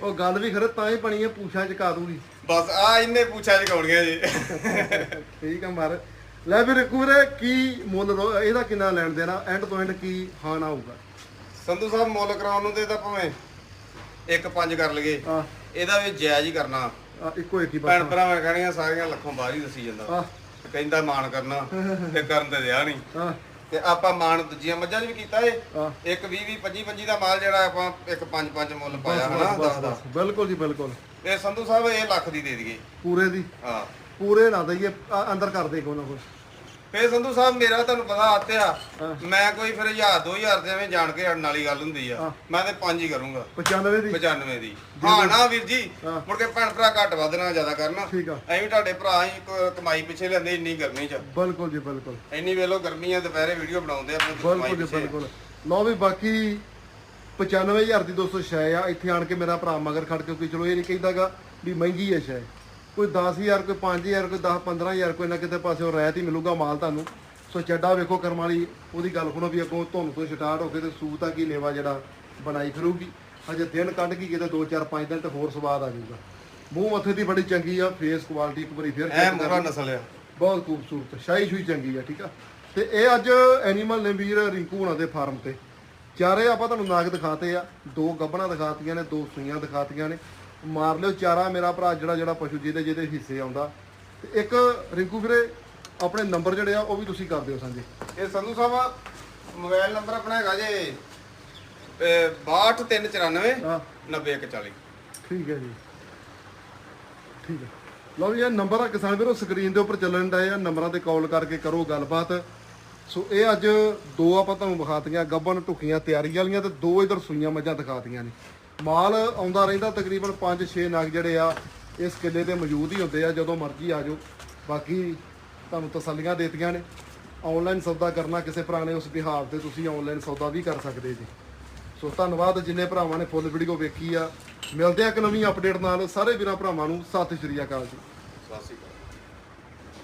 ਉਹ ਗੱਲ ਵੀ ਖਰੇ ਤਾਂ ਹੀ ਬਣੀ ਹੈ ਪੂਛਾਂ ਚਕਾ ਦੂਗੀ। ਬਸ ਆ ਇੰਨੇ ਪੂਛਾਂ ਚਕਾਉਣੀਆਂ ਜੀ। ਠੀਕ ਆ ਮਾਰ। ਲੈ ਫਿਰ ਕੁਰੇ ਕੀ ਮੁੱਲ ਰੋ- ਇਹਦਾ ਕਿੰਨਾ ਲੈਣ ਦੇਣਾ? ਐਂਡ ਤੋਂ ਐਂਡ ਕੀ ਹਾਨ ਆਊਗਾ ਸੰਧੂ ਸਾਹਿਬ ਮੁੱਲ ਕਰਾਉਣ ਨੂੰ ਤੇ ਤਾਂ ਭਾਵੇਂ ਇੱਕ ਪੰਜ ਕਰ ਆ ਇਹਦਾ ਵੀ ਜਾਇਜ਼ ਹੀ ਕਰਨਾ। ਆ ਇੱਕੋ ਇੱਕ ਹੀ ਭੈਣ ਬਸ ਭਰਾਵਾਂ ਕਹਿਣੀਆਂ ਸਾਰੀਆਂ ਲੱਖੋਂ ਬਾਹਰ ਹੀ ਦੱਸੀ ਜਾਂਦਾ। ਆ ਕਹਿੰਦਾ ਮਾਣ ਕਰਨਾ ਤੇ ਕਰਨ ਤੇ ਦਿਆ ਨਹੀਂ। ਆ ਤੇ ਆਪਾਂ ਮਾਣ ਦੂਜੀਆਂ ਮੱਝਾਂ 'ਚ ਵੀ ਕੀਤਾ ਏ। ਆ ਇੱਕ 20 20 25 25 ਦਾ ਮਾਲ ਜਿਹੜਾ ਆਪਾਂ ਇੱਕ 5 5 ਮੁੱਲ ਪਾਇਆ ਹਨਾ ਬਸ ਦਸ ਦਾ ਬਸ। ਬਿਲਕੁਲ ਜੀ ਬਿਲਕੁਲ। ਇਹ ਸੰਧੂ ਸਾਹਿਬ ਇਹ ਲੱਖ ਦੀ ਦੇ ਦਈਏ। ਪੂਰੇ ਦੀ? ਹਾਂ। ਪੂਰੇ ਨਾ ਦਈਏ ਆ, ਅੰਦਰ ਕਰ ਦੇ ਕੋਈ ਨਾ ਕੋਈ। ਫੇਰ ਸੰਧੂ ਸਾਹਿਬ ਮੇਰਾ ਤੁਹਾਨੂੰ ਪਤਾ ਆਤਿਆ। ਮੈਂ ਕੋਈ ਫਿਰ 1000 2000 ਦੇ ਐਵੇਂ ਜਾਣ ਕੇ ਅੜਨ ਵਾਲੀ ਗੱਲ ਹੁੰਦੀ ਆ। ਮੈਂ ਤੇ ਪੰਜ ਹੀ ਕਰੂੰਗਾ। 95 ਦੀ? 95 ਦੀ। ਹਾਂ ਨਾ ਵੀਰ ਜੀ ਹਾਂ। ਮੁੜ ਕੇ ਭੈਣ ਭਰਾ ਘੱਟ ਵੱਧ ਨਾ ਜ਼ਿਆਦਾ ਕਰਨਾ। ਠੀਕ ਆ। ਐਵੇਂ ਤੁਹਾਡੇ ਭਰਾ ਹੀ ਕ- ਕਮਾਈ ਪਿੱਛੇ ਲੈਂਦੇ ਇੰਨੀ ਗਰਮੀ 'ਚ। ਬਿਲਕੁਲ ਜੀ ਬਿਲਕੁਲ। ਇੰਨੀ ਵੇਲੋ ਗਰਮੀ ਆ ਦੁਪਹਿਰੇ ਵੀਡੀਓ ਬਣਾਉਂਦੇ ਆਪਣੇ ਤੋਂ ਕਮਾਈ ਬਿਲਕੁਲ ਜੀ ਪਿੱਛੇ। ਬਿਲਕੁਲ। ਲਓ ਵੀ ਬਾਕੀ 95000 ਦੀ ਦੋਸਤੋ ਸ਼ੈ ਆ ਇੱਥੇ ਆਣ ਕੇ ਮੇਰਾ ਭਰਾ ਮਗਰ ਖੜ ਕੇ ਕੋਈ ਚਲੋ ਇਹ ਨਹੀਂ ਕਹਿੰਦਾਗਾ ਵੀ ਮਹਿੰਗੀ ਹੈ ਸ਼ੈ ਕੋਈ 10000 ਕੋਈ 5000 ਕੋਈ 10 15000 ਕੋਈ ਨਾ ਕਿਤੇ ਪਾਸਿਓਂ ਰਹਿਤ ਹੀ ਮਿਲੂਗਾ ਮਾਲ ਤੁਹਾਨੂੰ। ਸੋ ਚੱਡਾ ਵੇਖੋ ਕਰਮ ਵਾਲੀ ਉਹਦੀ ਗੱਲ ਸੁਣੋ ਵੀ ਅੱਗੋਂ ਧੁੰਨ ਤੋਂ ਸਟਾਰਟ ਹੋ ਕੇ ਤੇ ਸੂਤ ਆ ਕੀ ਲੇਵਾ ਜਿਹੜਾ ਬਣਾਈ ਫਿਰੂਗੀ। ਅਜੇ ਦਿਨ ਕੱਢ ਕੇ ਕਿਤੇ 2 4 5 ਦਿਨ ਤੇ ਹੋਰ ਸਵਾਦ ਆ ਜਾਊਗਾ। ਮੂੰਹ ਮੱਥੇ ਦੀ ਬੜੀ ਚੰਗੀ ਆ ਫੇਸ ਕੁਆਲਿਟੀ ਇੱਕ ਵਾਰੀ ਫੇਰ ਐ check ਕਰ। ਨਸਲ ਆ ਬਹੁਤ ਖੂਬਸੂਰਤ ਸ਼ਾਹੀ ਸ਼ੂਈ ਚੰਗੀ ਆ ਠੀਕ ਆ। ਤੇ ਇਹ ਅੱਜ ਐਨੀਮਲ ਨੇ ਵੀਰ ਰਿੰਕੂ ਹੁਣਾਂ ਦੇ ਫਾਰਮ ਤੇ। ਚਾਰੇ ਆਪਾਂ ਤੁਹਾਨੂੰ ਨਾਗ ਦਿਖਾਤੇ ਆ ਦੋ ਗੱਬਣਾ ਦਿਖਾਤੀਆਂ ਨੇ ਦੋ ਸੂਈਆਂ ਦਿਖਾਤੀਆਂ ਨੇ। ਮਾਰ ਲਿਓ ਚਾਰਾ ਮੇਰਾ ਭਰਾ ਜਿਹੜਾ ਜਿਹੜਾ ਪਸ਼ੂ ਜਿਹਦੇ ਜਿਹਦੇ ਹਿੱਸੇ ਆਉਂਦਾ। ਤੇ ਇੱਕ ਰਿੰਕੂ ਵੀਰੇ ਆਪਣੇ ਨੰਬਰ ਜਿਹੜੇ ਆ ਉਹ ਵੀ ਤੁਸੀਂ ਕਰ ਦਿਓ ਸਾਂਝੇ। ਇਹ ਸੰਧੂ ਸਾਹਿਬ ਮੋਬਾਈਲ ਨੰਬਰ ਆਪਣਾ ਹੈਗਾ ਜੇ 62394 ਆ 9140 ਠੀਕ ਹੈ ਜੀ। ਠੀਕ ਹੈ। ਲਓ ਜੀ ਇਹ ਨੰਬਰ ਆ ਕਿਸਾਨ ਵੀਰੋ ਸਕਰੀਨ ਦੇ ਉੱਪਰ ਚੱਲਣ ਡਏ ਆ ਨੰਬਰਾਂ ਤੇ ਕਾਲ ਕਰਕੇ ਕਰੋ ਗੱਲਬਾਤ। ਸੋ ਇਹ ਅੱਜ ਦੋ ਆਪਾਂ ਤੁਹਾਨੂੰ ਵਿਖਾਤੀਆਂ ਗੱਬਨ ਟੁਕੀਆਂ ਤਿਆਰੀ ਵਾਲੀਆਂ ਤੇ ਦੋ ਇਧਰ ਸੂਈਆਂ ਮੱਝਾਂ ਦਿਖਾਤੀਆਂ ਨੇ। ਮਾਲ ਆਉਂਦਾ ਰਹਿੰਦਾ ਤਕਰੀਬਨ 5-6 ਨਗ ਜਿਹੜੇ ਆ, ਇਸ ਕਿੱਲੇ ਤੇ ਮੌਜੂਦ ਹੀ ਹੁੰਦੇ ਆ, ਜਦੋਂ ਮਰਜ਼ੀ ਆ ਜਾਓ। ਬਾਕੀ ਤੁਹਾਨੂੰ ਤਸੱਲੀਆਂ ਦੇਤੀਆਂ ਨੇ। ਆਨਲਾਈਨ ਸੌਦਾ ਕਰਨਾ ਕਿਸੇ ਭਰਾ ਨੇ ਉਸ ਵਿਹਾਰ ਤੇ, ਤੁਸੀਂ ਆਨਲਾਈਨ ਸੌਦਾ ਵੀ ਕਰ ਸਕਦੇ ਜੀ। ਸੋ ਧੰਨਵਾਦ ਜਿੰਨੇ ਭਰਾਵਾਂ ਨੇ ਫੁੱਲ ਵੀਡੀਓ ਵੇਖੀ ਆ। ਮਿਲਦੇ ਆ ਇੱਕ ਨਵੀਂ ਅਪਡੇਟ ਨਾਲ। ਸਾਰੇ ਵੀਰਾਂ ਭਰਾਵਾਂ ਨੂੰ ਸਤਿ ਸ਼੍ਰੀ ਅਕਾਲ ਜੀ। ਸਤਿ ਸ਼੍ਰੀ ਅਕਾਲ।